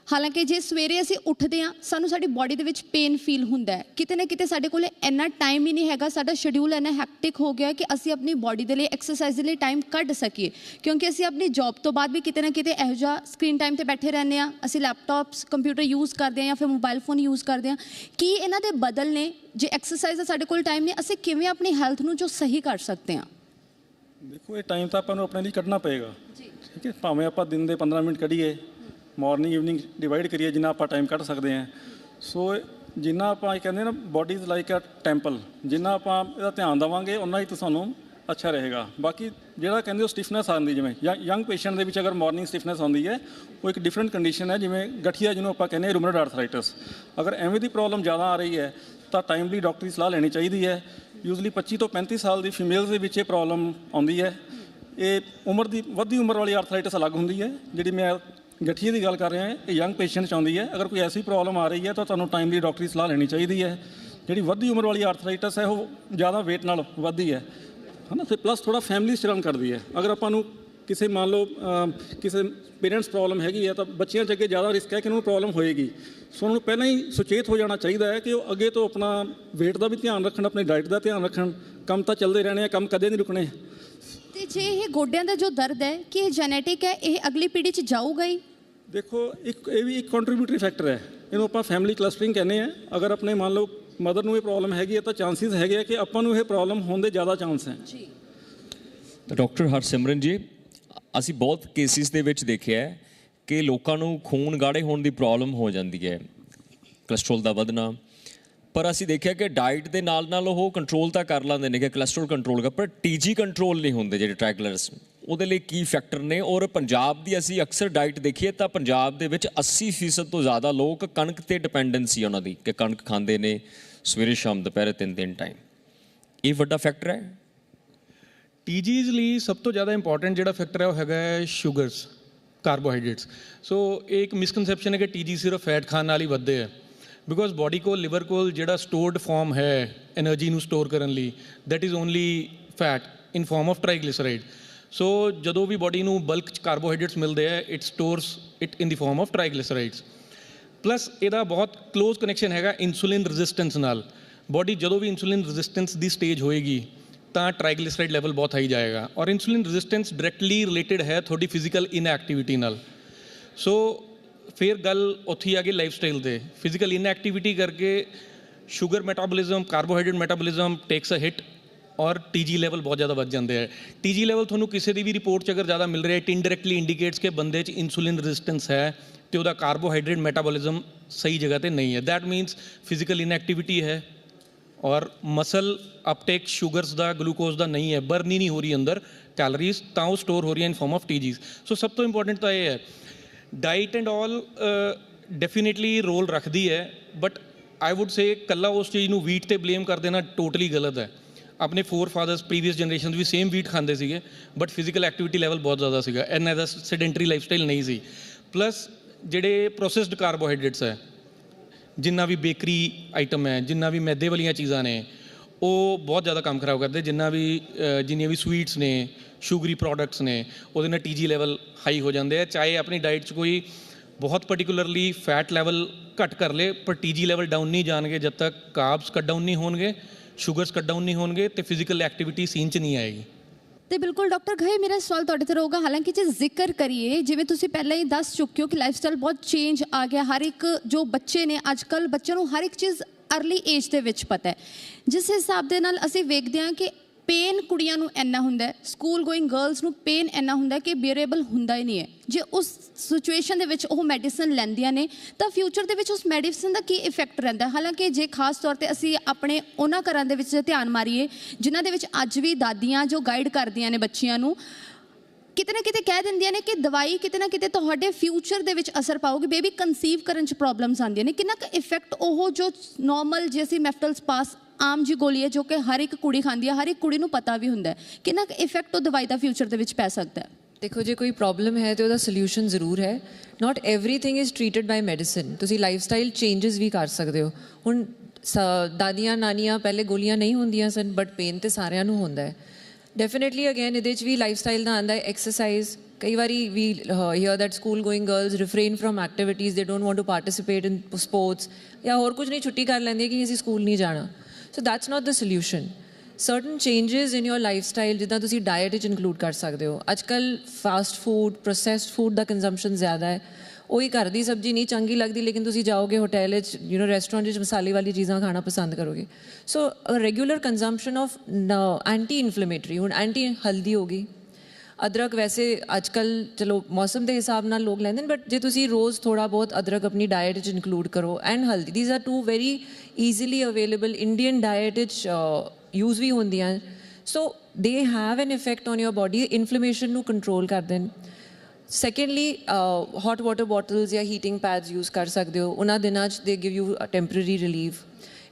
Speaker 2: ਹਾਲਾਂਕਿ ਜੇ ਸਵੇਰੇ ਅਸੀਂ ਉੱਠਦੇ ਹਾਂ ਸਾਨੂੰ ਸਾਡੀ ਬਾਡੀ ਦੇ ਵਿੱਚ ਪੇਨ ਫੀਲ ਹੁੰਦਾ ਹੈ। ਕਿਤੇ ਨਾ ਕਿਤੇ ਸਾਡੇ ਕੋਲੇ ਇੰਨਾ ਟਾਈਮ ਹੀ ਨਹੀਂ ਹੈਗਾ ਸਾਡਾ ਸ਼ਡਿਊਲ ਇੰਨਾ ਹੈਕਟਿਕ ਹੋ ਗਿਆ ਕਿ ਅਸੀਂ ਆਪਣੀ ਬਾਡੀ ਦੇ ਲਈ ਐਕਸਰਸਾਈਜ਼ ਦੇ ਲਈ ਟਾਈਮ ਕੱਢ ਸਕੀਏ। ਕਿਉਂਕਿ ਅਸੀਂ ਆਪਣੀ ਜੌਬ ਤੋਂ ਬਾਅਦ ਵੀ ਕਿਤੇ ਨਾ ਕਿਤੇ ਇਹੋ ਜਿਹਾ ਸਕਰੀਨ ਟਾਈਮ ਤੇ ਬੈਠੇ ਰਹਿੰਦੇ ਆ ਅਸੀਂ ਲੈਪਟਾਪਸ ਕੰਪਿਊਟਰ ਯੂਜ਼ ਕਰਦੇ ਆ ਜਾਂ ਫਿਰ ਮੋਬਾਈਲ ਫੋਨ ਯੂਜ਼ ਕਰਦੇ ਆ ਕੀ ਇਹਨਾਂ ਦੇ ਬਦਲ ਨੇ? ਜੇ ਐਕਸਰਸਾਈਜ਼ ਦਾ ਸਾਡੇ ਕੋਲ ਟਾਈਮ ਨਹੀਂ ਅਸੀਂ ਕਿਵੇਂ ਆਪਣੀ ਹੈਲਥ ਨੂੰ ਜੋ ਸਹੀ ਕਰ ਸਕਦੇ ਆ
Speaker 3: ਦੇਖੋ ਇਹ ਟਾਈਮ ਤਾਂ ਆਪਾਂ ਨੂੰ ਆਪਣੇ ਲਈ ਕੱਢਣਾ ਪਏਗਾ। ਠੀਕ ਹੈ? ਭਾਵੇਂ ਆਪਾਂ ਦਿਨ ਦੇ 15 ਮਿੰਟ ਕੱਢੀਏ ਮਾਰਨਿੰਗ ਈਵਨਿੰਗ ਡਿਵਾਈਡ ਕਰੀਏ, ਜਿੰਨਾ ਆਪਾਂ ਟਾਈਮ ਕੱਢ ਸਕਦੇ ਹਾਂ। ਸੋ ਜਿੰਨਾ ਆਪਾਂ ਇਹ ਕਹਿੰਦੇ ਨਾ body is like a temple ਜਿੰਨਾ ਆਪਾਂ ਇਹਦਾ ਧਿਆਨ ਦੇਵਾਂਗੇ ਉਨਾ ਹੀ ਤਾਂ ਸਾਨੂੰ ਅੱਛਾ ਰਹੇਗਾ। ਬਾਕੀ ਜਿਹੜਾ ਕਹਿੰਦੇ ਉਹ ਸਟਿਫਨੈਸ ਆਉਂਦੀ, ਜਿਵੇਂ ਯੰਗ ਪੇਸ਼ੈਂਟ ਦੇ ਵਿੱਚ ਅਗਰ ਮਾਰਨਿੰਗ ਸਟਿਫਨੈਸ ਆਉਂਦੀ ਹੈ, ਉਹ ਇੱਕ ਡਿਫਰੈਂਟ ਕੰਡੀਸ਼ਨ ਹੈ, ਜਿਵੇਂ ਗਠੀਆ ਜਿਹਨੂੰ ਆਪਾਂ ਕਹਿੰਦੇ ਰੂਮਰਡ ਆਰਥਰਾਈਟਿਸ ਅਗਰ ਐਵੇਂ ਦੀ ਪ੍ਰੋਬਲਮ ਜ਼ਿਆਦਾ ਆ ਰਹੀ ਹੈ, ਤਾਂ ਟਾਈਮਲੀ ਡਾਕਟਰੀ ਸਲਾਹ ਲੈਣੀ ਚਾਹੀਦੀ ਹੈ। ਯੂਜ਼ਲੀ 25 ਤੋਂ 35 ਸਾਲ ਦੀ ਫੀਮੇਲਸ ਦੇ ਵਿੱਚ ਇਹ ਪ੍ਰੋਬਲਮ ਆਉਂਦੀ ਹੈ। ਇਹ ਉਮਰ ਦੀ, ਵੱਧਦੀ ਉਮਰ ਵਾਲੀ ਆਰਥਰਾਈਟਿਸ ਅਲੱਗ ਹੁੰਦੀ ਹੈ, ਜਿਹੜੀ ਮੈਂ ਗਠੀਏ ਦੀ ਗੱਲ ਕਰ ਰਿਹਾ ਹਾਂ, ਇਹ ਯੰਗ ਪੇਸ਼ੈਂਟ ਚ ਆਉਂਦੀ ਹੈ। ਅਗਰ ਕੋਈ ਐਸੀ ਪ੍ਰੋਬਲਮ ਆ ਰਹੀ ਹੈ, ਤਾਂ ਤੁਹਾਨੂੰ ਟਾਈਮਲੀ ਡਾਕਟਰੀ ਸਲਾਹ ਲੈਣੀ ਚਾਹੀਦੀ ਹੈ। ਜਿਹੜੀ ਵੱਧਦੀ ਉਮਰ ਵਾਲੀ ਆਰਥਰਾਈਟਸ ਹੈ, ਉਹ ਜ਼ਿਆਦਾ weight ਨਾਲ ਵੱਧਦੀ ਹੈ। ਹਨਾ? ਤੇ ਪਲੱਸ ਥੋੜਾ ਫੈਮਿਲੀ ਸਟਰਨ ਕਰਦੀ ਹੈ। ਅਗਰ ਆਪਾਂ ਨੂੰ ਕਿਸੇ ਮੰਨ ਲਓ ਕਿਸੇ ਪੇਰੈਂਟਸ ਪ੍ਰੋਬਲਮ ਹੈਗੀ ਹੈ, ਤਾਂ ਬੱਚਿਆਂ 'ਚ ਅੱਗੇ ਜ਼ਿਆਦਾ ਰਿਸਕ ਹੈ ਕਿ ਉਹਨਾਂ ਨੂੰ ਪ੍ਰੋਬਲਮ ਹੋਏਗੀ। ਸੋ ਉਹਨਾਂ ਨੂੰ ਪਹਿਲਾਂ ਹੀ ਸੁਚੇਤ ਹੋ ਜਾਣਾ ਚਾਹੀਦਾ ਹੈ ਕਿ ਉਹ ਅੱਗੇ ਤੋਂ ਆਪਣਾ weight ਦਾ ਵੀ ਧਿਆਨ ਰੱਖਣ, ਆਪਣੀ ਡਾਈਟ ਦਾ ਧਿਆਨ ਰੱਖਣ। ਕੰਮ ਤਾਂ ਚੱਲਦੇ ਰਹਿਣੇ ਆ, ਕੰਮ ਕਦੇ ਨਹੀਂ ਰੁਕਣੇ।
Speaker 2: ਤੇ ਜੇ ਇਹ ਗੋਡਿਆਂ ਦਾ ਜੋ ਦਰਦ ਹੈ, ਕਿ ਇਹ ਜੈਨੇਟਿਕ ਹੈ? ਇਹ ਅਗਲੀ ਪੀੜ੍ਹੀ 'ਚ ਜਾਊਗਾ ਹੀ?
Speaker 3: ਦੇਖੋ ਇੱਕ ਇਹ ਵੀ ਇੱਕ ਕੰਟਰੀਬਿਊਟਰੀ ਫੈਕਟਰ ਹੈ। ਇਹਨੂੰ ਆਪਾਂ ਫੈਮਿਲੀ ਕਲਸਟਰਿੰਗ ਕਹਿੰਦੇ ਆ ਅਗਰ ਆਪਣੇ ਮੰਨ ਲਓ ਮਦਰ ਨੂੰ ਇਹ ਪ੍ਰੋਬਲਮ ਹੈਗੀ ਹੈ ਤਾਂ ਚਾਂਸਿਸ ਹੈਗੇ ਆ ਕਿ ਆਪਾਂ ਨੂੰ ਇਹ ਪ੍ਰੋਬਲਮ ਹੋਣ ਦੇ ਜ਼ਿਆਦਾ ਚਾਂਸ ਹੈ।
Speaker 4: ਤਾਂ ਡਾਕਟਰ ਹਰਸਿਮਰਨ ਜੀ ਅਸੀਂ ਬਹੁਤ ਕੇਸਿਸ ਦੇ ਵਿੱਚ ਦੇਖਿਆ ਹੈ ਕਿ ਲੋਕਾਂ ਨੂੰ ਖੂਨ ਗਾੜੇ ਹੋਣ ਦੀ ਪ੍ਰੋਬਲਮ ਹੋ ਜਾਂਦੀ ਹੈ ਕੋਲੇਸਟ੍ਰੋਲ ਦਾ ਵਧਣਾ। ਪਰ ਅਸੀਂ ਦੇਖਿਆ ਕਿ ਡਾਈਟ ਦੇ ਨਾਲ ਨਾਲ ਉਹ ਕੰਟਰੋਲ ਤਾਂ ਕਰ ਲੈਂਦੇ ਨੇ ਕਿ ਕੋਲੇਸਟ੍ਰੋਲ ਕੰਟਰੋਲ ਕਰ ਪਰ ਟੀਜੀ ਕੰਟਰੋਲ ਨਹੀਂ ਹੁੰਦੇ ਜਿਹੜੇ ਟ੍ਰਾਈਗਲਿਸਰਸ ਉਹਦੇ ਲਈ ਕੀ ਫੈਕਟਰ ਨੇ? ਔਰ ਪੰਜਾਬ ਦੀ ਅਸੀਂ ਅਕਸਰ ਡਾਈਟ ਦੇਖੀਏ ਤਾਂ ਪੰਜਾਬ ਦੇ ਵਿੱਚ 80% ਤੋਂ ਜ਼ਿਆਦਾ ਲੋਕ ਕਣਕ ਤੇ ਡਿਪੈਂਡੈਂਸੀ ਉਹਨਾਂ ਦੀ ਕਿ ਕਣਕ ਖਾਂਦੇ ਨੇ ਸਵੇਰੇ ਸ਼ਾਮ ਦੁਪਹਿਰੇ ਤਿੰਨ ਦਿਨ ਟਾਈਮ ਇਹ ਵੱਡਾ ਫੈਕਟਰ ਹੈ?
Speaker 5: ਟੀਜੀਜ਼ ਲਈ ਸਭ ਤੋਂ ਜ਼ਿਆਦਾ ਇੰਪੋਰਟੈਂਟ ਜਿਹੜਾ ਫੈਕਟਰ ਹੈ ਉਹ ਹੈਗਾ ਹੈ ਸ਼ੂਗਰਸ ਕਾਰਬੋਹਾਈਡਰੇਟਸ ਸੋ ਇਹ ਇੱਕ ਮਿਸਕਨਸੈਪਸ਼ਨ ਹੈ ਕਿ ਟੀਜੀ ਸਿਰਫ ਫੈਟ ਖਾਣ ਨਾਲ ਹੀ ਵੱਧਦੇ ਹੈ ਬਿਕੋਜ਼ ਬਾਡੀ ਕੋਲ ਲਿਵਰ ਕੋਲ ਜਿਹੜਾ ਸਟੋਰਡ ਫਾਰਮ ਹੈ એનર્ਜੀ ਨੂੰ ਸਟੋਰ ਕਰਨ ਲਈ that is only fat in form of triglyceride so ਜਦੋਂ ਵੀ ਬਾਡੀ ਨੂੰ ਬਲਕ ਚ ਕਾਰਬੋਹਾਈਡਰੇਟਸ ਮਿਲਦੇ ਹੈ it stores it in the form of triglycerides plus ਇਹਦਾ ਬਹੁਤ ক্লোਜ਼ ਕਨੈਕਸ਼ਨ ਹੈਗਾ ਇਨਸੂਲਿਨ ਰੈਜ਼ਿਸਟੈਂਸ ਨਾਲ। ਬਾਡੀ ਜਦੋਂ ਵੀ ਇਨਸੂਲਿਨ ਰੈਜ਼ਿਸਟੈਂਸ ਦੀ ਸਟੇਜ ਹੋਏਗੀ, ਤਾਂ ਟ੍ਰਾਈਗਲਿਸਰਾਈਡ ਲੈਵਲ ਬਹੁਤ ਹਾਈ ਜਾਏਗਾ। ਔਰ ਇਨਸੂਲਿਨ ਰੈਜ਼ਿਸਟੈਂਸ ਡਾਇਰੈਕਟਲੀ ਰਿਲੇਟਡ ਹੈ ਤੁਹਾਡੀ ਫਿਜ਼ੀਕਲ ਇਨਐਕਟੀਵਿਟੀ ਨਾਲ। ਸੋ ਫਿਰ ਗੱਲ ਉੱਥੇ ਆ ਗਈ ਲਾਈਫ ਸਟਾਈਲ ਤੇ। ਫਿਜ਼ੀਕਲ ਇਨਐਕਟੀਵਿਟੀ ਕਰਕੇ sugar metabolism carbohydrate metabolism takes a hit ਔਰ ਟੀਜੀ ਲੈਵਲ ਬਹੁਤ ਜ਼ਿਆਦਾ ਵੱਧ ਜਾਂਦੇ ਹੈ ਟੀਜੀ ਲੈਵਲ ਤੁਹਾਨੂੰ ਕਿਸੇ ਦੀ ਵੀ ਰਿਪੋਰਟ 'ਚ ਅਗਰ ਜ਼ਿਆਦਾ ਮਿਲ ਰਿਹਾ ਹੈ ਇਟ ਇਨਡਾਇਰੈਕਟਲੀ ਇੰਡੀਕੇਟਸ ਕਿ ਬੰਦੇ 'ਚ ਇਨਸੂਲਿਨ ਰੈਜ਼ਿਸਟੈਂਸ ਹੈ ਤੇ ਉਹਦਾ ਕਾਰਬੋਹਾਈਡਰੇਟ ਮੈਟਾਬੋਲਿਜ਼ਮ ਸਹੀ ਜਗ੍ਹਾ ਤੇ ਨਹੀਂ ਹੈ। ਦੈਟ ਮੀਨਸ ਫਿਜ਼ੀਕਲ ਇਨਐਕਟੀਵਿਟੀ ਹੈ ਔਰ ਮਸਲ ਅਪਟੇਕ ਸ਼ੂਗਰਸ ਦਾ ਗਲੂਕੋਜ਼ ਦਾ ਨਹੀਂ ਹੈ। ਬਰਨ ਹੀ ਨਹੀਂ ਹੋ ਰਹੀ ਅੰਦਰ ਕੈਲਰੀਜ਼ ਤਾਂ ਉਹ ਸਟੋਰ ਹੋ ਰਹੀਆਂ ਇਨ ਫਾਰਮ ਆਫ ਟੀਜੀਜ਼ ਸੋ ਸਭ ਤੋਂ ਇੰਪੋਰਟੈਂਟ ਤਾਂ ਇਹ ਹੈ diet and all definitely role ਰੱਖਦੀ ਹੈ ਬਟ ਆਈ ਊਡ ਸੇ ਕੱਲਾ ਉਸ ਚੀਜ਼ ਨੂੰ ਵੀਟ ਤੇ ਬਲੇਮ ਕਰ ਦੇਣਾ ਟੋਟਲੀ ਗਲਤ ਹੈ। ਆਪਣੇ ਫੋਰ ਫਾਦਰਸ ਪ੍ਰੀਵੀਅਸ ਜਨਰੇਸ਼ਨ ਵੀ ਸੇਮ ਵੀਟ ਖਾਂਦੇ ਸੀਗੇ ਬਟ ਫਿਜ਼ੀਕਲ ਐਕਟੀਵਿਟੀ ਲੈਵਲ ਬਹੁਤ ਜ਼ਿਆਦਾ ਸੀਗਾ ਐਨਾ ਦਾ ਸੈਡੈਂਟਰੀ ਲਾਈਫ ਸਟਾਈਲ ਨਹੀਂ ਸੀ। ਪਲੱਸ ਜਿਹੜੇ ਪ੍ਰੋਸੈਸਡ ਕਾਰਬੋਹਾਈਡਰੇਟਸ ਹੈ, ਜਿੰਨਾ ਵੀ ਬੇਕਰੀ ਆਈਟਮ ਹੈ, ਜਿੰਨਾ ਵੀ ਮੈਦੇ ਵਾਲੀਆਂ ਚੀਜ਼ਾਂ ਨੇ, ਉਹ ਬਹੁਤ ਜ਼ਿਆਦਾ ਕੰਮ ਖਰਾਬ ਕਰਦੇ, ਜਿੰਨਾ ਵੀ ਜਿੰਨੀਆਂ ਵੀ ਸਵੀਟਸ ਨੇ ਸ਼ੂਗਰੀ ਪ੍ਰੋਡਕਟਸ ਨੇ, ਉਹਦੇ ਨਾਲ ਟੀਜੀ ਲੈਵਲ ਹਾਈ ਹੋ ਜਾਂਦੇ ਆ, ਚਾਹੇ ਆਪਣੀ ਡਾਈਟ 'ਚ ਕੋਈ ਬਹੁਤ ਪਾਰਟਿਕੂਲਰਲੀ ਫੈਟ ਲੈਵਲ ਘੱਟ ਕਰ ਲੇ, ਪਰ ਟੀਜੀ ਲੈਵਲ ਡਾਊਨ ਨਹੀਂ ਜਾਣਗੇ ਜਦ ਤੱਕ ਕਾਰਬਸ ਕੱਟ ਡਾਊਨ ਨਹੀਂ ਹੋਣਗੇ। ਸ਼ੂਗਰਸ ਕੱਟ ਡਾਊਨ ਨਹੀਂ ਹੋਣਗੇ ਤੇ ਫਿਜ਼ੀਕਲ ਐਕਟੀਵਿਟੀ ਸੀਨ 'ਚ ਨਹੀਂ ਆਏਗੀ
Speaker 2: ਤੇ ਬਿਲਕੁਲ ਡਾਕਟਰ ਘਏ ਮੇਰਾ ਸਵਾਲ ਤੁਹਾਡੇ ਤੇ ਰਹੂਗਾ ਹਾਲਾਂਕਿ ਜੇ ਜ਼ਿਕਰ ਕਰੀਏ ਜਿਵੇਂ ਤੁਸੀਂ ਪਹਿਲਾਂ ਹੀ ਦੱਸ ਚੁੱਕੇ ਹੋ ਕਿ ਲਾਈਫਸਟਾਈਲ ਬਹੁਤ ਚੇਂਜ ਆ ਗਿਆ ਹਰ ਇੱਕ ਜੋ ਬੱਚੇ ਨੇ ਅੱਜ ਕੱਲ ਬੱਚਿਆਂ ਨੂੰ ਹਰ ਇੱਕ ਚੀਜ਼ ਅਰਲੀ ਏਜ ਦੇ ਵਿੱਚ ਪਤਾ ਹੈ ਜਿਸ ਹਿਸਾਬ ਦੇ ਨਾਲ ਅਸੀਂ ਵੇਖਦੇ ਹਾਂ ਕਿ ਪੇਨ ਕੁੜੀਆਂ ਨੂੰ ਇੰਨਾ ਹੁੰਦਾ ਸਕੂਲ ਗੋਇੰਗ ਗਰਲਸ ਨੂੰ ਪੇਨ ਇੰਨਾ ਹੁੰਦਾ ਕਿ ਬੀਅਰੇਬਲ ਹੁੰਦਾ ਹੀ ਨਹੀਂ ਹੈ। ਜੇ ਉਸ ਸਿਚੁਏਸ਼ਨ ਦੇ ਵਿੱਚ ਉਹ ਮੈਡੀਸਨ ਲੈਂਦੀਆਂ ਨੇ, ਤਾਂ ਫਿਊਚਰ ਦੇ ਵਿੱਚ ਉਸ ਮੈਡੀਸਨ ਦਾ ਕੀ ਇਫੈਕਟ ਰਹਿੰਦਾ ਹਾਲਾਂਕਿ ਜੇ ਖਾਸ ਤੌਰ ਤੇ ਅਸੀਂ ਆਪਣੇ ਉਹਨਾਂ ਘਰਾਂ ਦੇ ਵਿੱਚ ਧਿਆਨ ਮਾਰੀਏ, ਜਿਨ੍ਹਾਂ ਦੇ ਵਿੱਚ ਅੱਜ ਵੀ ਦਾਦੀਆਂ ਜੋ ਗਾਈਡ ਕਰਦੀਆਂ ਨੇ ਬੱਚੀਆਂ ਨੂੰ, ਕਿਤੇ ਨਾ ਕਿਤੇ ਕਹਿ ਦਿੰਦੀਆਂ ਨੇ ਕਿ ਦਵਾਈ ਕਿਤੇ ਨਾ ਕਿਤੇ ਤੁਹਾਡੇ ਫਿਊਚਰ ਦੇ ਵਿੱਚ ਅਸਰ ਪਾਊਗੀ। ਬੇਬੀ ਕਨਸੀਵ ਕਰਨ ਚ ਪ੍ਰੋਬਲਮਸ ਆਉਂਦੀਆਂ ਨੇ। ਕਿੰਨਾ ਕੁ ਇਫੈਕਟ ਉਹ ਜੋ ਨਾਰਮਲ ਜੇ ਅਸੀਂ ਮੈਫਟਲਸ ਪਾਸ ਆਮ ਜੀ ਗੋਲੀ ਹੈ ਜੋ ਕਿ ਹਰ ਇੱਕ ਕੁੜੀ ਖਾਂਦੀ ਹੈ, ਹਰ ਇੱਕ ਕੁੜੀ ਨੂੰ ਪਤਾ ਵੀ ਹੁੰਦਾ ਹੈ ਕਿੰਨਾ ਕੁ ਇਫੈਕਟ ਉਹ ਦਵਾਈ ਦਾ ਫਿਊਚਰ ਦੇ ਵਿੱਚ ਪੈ ਸਕਦਾ ਹੈ।
Speaker 6: ਦੇਖੋ, ਜੇ ਕੋਈ ਪ੍ਰੋਬਲਮ ਹੈ ਤੇ ਉਹਦਾ ਸੋਲੂਸ਼ਨ ਜ਼ਰੂਰ ਹੈ। Not everything is treated by medicine ਤੁਸੀਂ ਲਾਈਫ ਸਟਾਈਲ ਚੇਂਜਸ ਵੀ ਕਰ ਸਕਦੇ ਹੋ। ਹੁਣ ਸ- ਦਾਦੀਆਂ, ਨਾਨੀਆਂ ਪਹਿਲੇ ਗੋਲੀਆਂ ਨਹੀਂ ਹੁੰਦੀਆਂ ਸਨ ਬਟ ਪੇਨ ਤੇ ਸਾਰਿਆਂ ਨੂੰ ਹੁੰਦਾ ਹੈ। ਡੈਫੀਨਿਟਲੀ ਅਗੇਨ ਇਹਦੇ ਚ ਵੀ ਲਾਈਫ ਸਟਾਈਲ ਦਾ ਆਂਦਾ ਹੈ ਐਕਸਰਸਾਈਜ਼ ਕਈ ਵਾਰੀ we hear that school going girls refrain from activities they don't want to participate in sports ਜਾਂ ਹੋਰ ਕੁਝ ਨਹੀਂ, ਛੁੱਟੀ ਕਰ ਲੈਂਦੀ ਕਿ ਅਸੀਂ ਸਕੂਲ ਨਹੀਂ ਜਾਣਾ। So that's not the solution certain changes in your lifestyle ਜਿੱਦਾਂ ਤੁਸੀਂ ਡਾਈਟ ਵਿੱਚ ਇਨਕਲੂਡ ਕਰ ਸਕਦੇ ਹੋ ਅੱਜਕੱਲ ਫਾਸਟ ਫੂਡ ਪ੍ਰੋਸੈਸਡ ਫੂਡ ਦਾ ਕੰਜ਼ੰਪਸ਼ਨ ਜ਼ਿਆਦਾ ਹੈ ਉਹੀ ਘਰ ਦੀ ਸਬਜ਼ੀ ਨਹੀਂ ਚੰਗੀ ਲੱਗਦੀ ਲੇਕਿਨ ਤੁਸੀਂ ਜਾਓਗੇ ਹੋਟਲ ਵਿੱਚ ਯੂ نو ਰੈਸਟੋਰੈਂਟ ਵਿੱਚ ਮਸਾਲੇ ਵਾਲੀ ਚੀਜ਼ਾਂ ਖਾਣਾ ਪਸੰਦ ਕਰੋਗੇ so regular consumption of anti inflammatory ਹੁਣ ਐਂਟੀ ਹਲਦੀ ਹੋ ਗਈ ਅਦਰਕ ਵੈਸੇ ਅੱਜਕੱਲ ਚਲੋ ਮੌਸਮ ਦੇ ਹਿਸਾਬ ਨਾਲ ਲੋਕ ਲੈਂਦੇ ਨੇ ਬਟ ਜੇ ਤੁਸੀਂ ਰੋਜ਼ ਥੋੜਾ ਬਹੁਤ ਅਦਰਕ ਆਪਣੀ ਡਾਈਟ 'ਚ ਇਨਕਲੂਡ ਕਰੋ and haldi these are two very easily available Indian diet ਵਿੱਚ ਯੂਜ਼ ਵੀ ਹੁੰਦੀਆਂ। So they have an effect on your body inflammation ਨੂੰ ਕੰਟਰੋਲ ਕਰਦੇ ਨੇ ਸੈਕੰਡਲੀ ਹੌਟ ਵਾਟਰ ਬੋਟਲਸ ਜਾਂ ਹੀਟਿੰਗ ਪੈਡਸ ਯੂਜ਼ ਕਰ ਸਕਦੇ ਹੋ। ਉਹਨਾਂ ਦਿਨਾਂ 'ਚ ਦੇ ਗਿਵ ਯੂ ਟੈਂਪਰੇਰੀ ਰਿਲੀਫ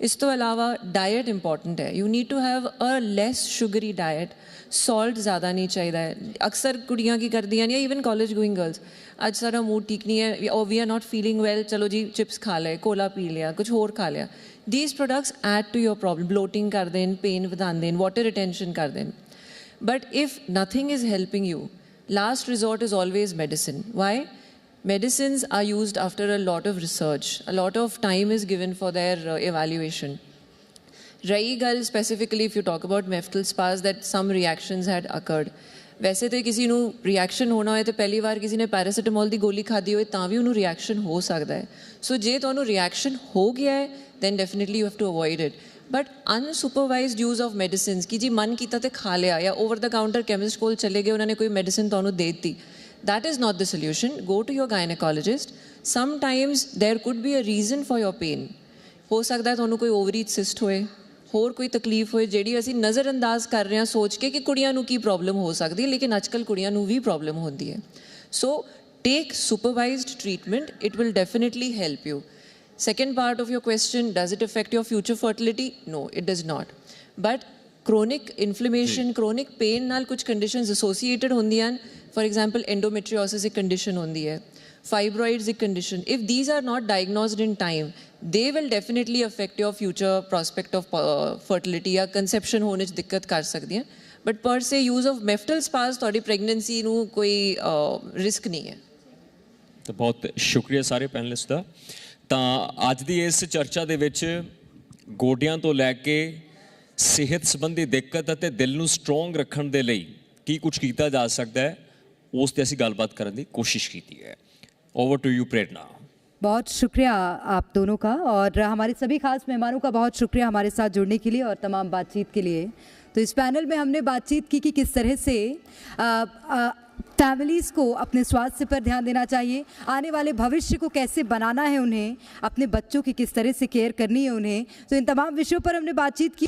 Speaker 6: ਇਸ ਤੋਂ ਇਲਾਵਾ ਡਾਈਟ ਇੰਪੋਰਟੈਂਟ ਹੈ you need to have a less sugary diet salt ਜ਼ਿਆਦਾ ਨਹੀਂ ਚਾਹੀਦਾ ਹੈ ਅਕਸਰ ਕੁੜੀਆਂ ਕੀ ਕਰਦੀਆਂ ਨੇ ਇਵਨ ਕਾਲਜ ਗੋਇੰਗ ਗਰਲਸ ਅੱਜ ਸਾਡਾ ਮੂਡ ਠੀਕ ਨਹੀਂ ਹੈ ਔਰ we are not feeling well ਚਲੋ ਜੀ ਚਿਪਸ ਖਾ ਲਏ ਕੋਲਾ ਪੀ ਲਿਆ ਕੁਝ ਹੋਰ ਖਾ ਲਿਆ these products add to your problem bloating ਕਰਦੇ ਨੇ ਪੇਨ ਵਧਾਉਂਦੇ ਨੇ ਵਾਟਰ ਰਿਟੈਂਸ਼ਨ ਕਰਦੇ ਨੇ But if nothing is helping you, last resort is always medicine. Why? Medicines are used after a lot of research. A lot of time is given for their uh, evaluation. Raigal specifically, if you talk about Meftelspas, that some reactions had occurred. ਵੈਸੇ ਤੇ ਕਿਸੇ ਨੂੰ reaction ਹੋਣਾ ਹੋਏ ਤੇ ਪਹਿਲੀ ਵਾਰ ਕਿਸੇ ਨੇ ਪੈਰਾਸੀਟਾਮੋਲ ਦੀ ਗੋਲੀ ਖਾਦੀ ਹੋਏ ਤਾਂ ਵੀ ਉਹਨੂੰ ਰਿਐਕਸ਼ਨ ਹੋ ਸਕਦਾ ਹੈ ਸੋ ਜੇ ਤੁਹਾਨੂੰ ਰਿਐਕਸ਼ਨ ਹੋ ਗਿਆ ਹੈ then definitely you have to avoid it but unsupervised use of medicines ਕਿ ਜੀ ਮਨ ਕੀਤਾ ਤੇ ਖਾ ਲਿਆ ਜਾਂ ਓਵਰ ਦਾ ਕਾਊਂਟਰ ਕੈਮਿਸਟ ਕੋਲ ਚਲੇ ਗਏ ਉਹਨਾਂ ਨੇ ਕੋਈ ਮੈਡੀਸਿਨ ਤੁਹਾਨੂੰ ਦੇ ਦਿੱਤੀ that is not the solution go to your gynecologist sometimes there could be a reason for your pain ਹੋ ਸਕਦਾ ਹੈ ਤੁਹਾਨੂੰ ਕੋਈ ਓਵਰੀ ਸਿਸਟ ਹੋਏ ਹੋਰ ਕੋਈ ਤਕਲੀਫ ਹੋਏ ਜਿਹੜੀ ਅਸੀਂ ਨਜ਼ਰਅੰਦਾਜ਼ ਕਰ ਰਹੇ ਹਾਂ ਸੋਚ ਕੇ ਕਿ ਕੁੜੀਆਂ ਨੂੰ ਕੀ ਪ੍ਰੋਬਲਮ ਹੋ ਸਕਦੀ ਹੈ ਲੇਕਿਨ ਅੱਜਕੱਲ ਕੁੜੀਆਂ ਨੂੰ ਵੀ ਪ੍ਰੋਬਲਮ ਹੁੰਦੀ ਹੈ so take supervised treatment it will definitely help you Second part of your question, does it affect your future fertility? No, it does not. But chronic inflammation, chronic pain ਨਾਲ ਕੁਝ conditions associated ਹੁੰਦੀਆਂ ਹਨ for example endometriosis ਇੱਕ condition ਹੁੰਦੀ ਹੈ fibroids ਇੱਕ condition if these are not diagnosed in time they will definitely affect your future prospect of uh, fertility ਜਾਂ conception ਹੋਣੇ 'ਚ ਦਿੱਕਤ ਕਰ ਸਕਦੀਆਂ but per se use of mephtal spas ਤੁਹਾਡੀ pregnancy ਨੂੰ ਕੋਈ ਰਿਸਕ ਨਹੀਂ ਹੈ
Speaker 4: ਤਾਂ ਬਹੁਤ ਸ਼ੁਕਰੀਆ ਸਾਰੇ ਪੈਨਲਿਸਟ ਦਾ ਤਾਂ ਅੱਜ ਦੀ ਇਸ ਚਰਚਾ ਦੇ ਵਿੱਚ ਗੋਡਿਆਂ ਤੋਂ ਲੈ ਕੇ ਸਿਹਤ ਸੰਬੰਧੀ ਦਿੱਕਤ ਅਤੇ ਦਿਲ ਨੂੰ ਸਟਰੋਂਗ ਰੱਖਣ ਦੇ ਲਈ ਕੀ ਕੁਝ ਕੀਤਾ ਜਾ ਸਕਦਾ ਹੈ ਉਸ ਤੇ ਅਸੀਂ ਗੱਲਬਾਤ ਕਰਨ ਦੀ ਕੋਸ਼ਿਸ਼ ਕੀਤੀ ਹੈ ਓਵਰ ਟੂ ਯੂ ਪ੍ਰੇਰਨਾ
Speaker 1: बहुत शुक्रिया आप दोनों का और हमारे सभी खास मेहमानों का बहुत शुक्रिया हमारे साथ जुड़ने के लिए और तमाम बातचीत के लिए तो इस पैनल में हमने बातचीत की कि किस तरह से फैमिलीज़ को अपने स्वास्थ्य पर ध्यान देना चाहिए आने वाले भविष्य को कैसे बनाना है उन्हें अपने बच्चों की किस तरह से केयर करनी है उन्हें तो इन तमाम विषयों पर हमने बातचीत की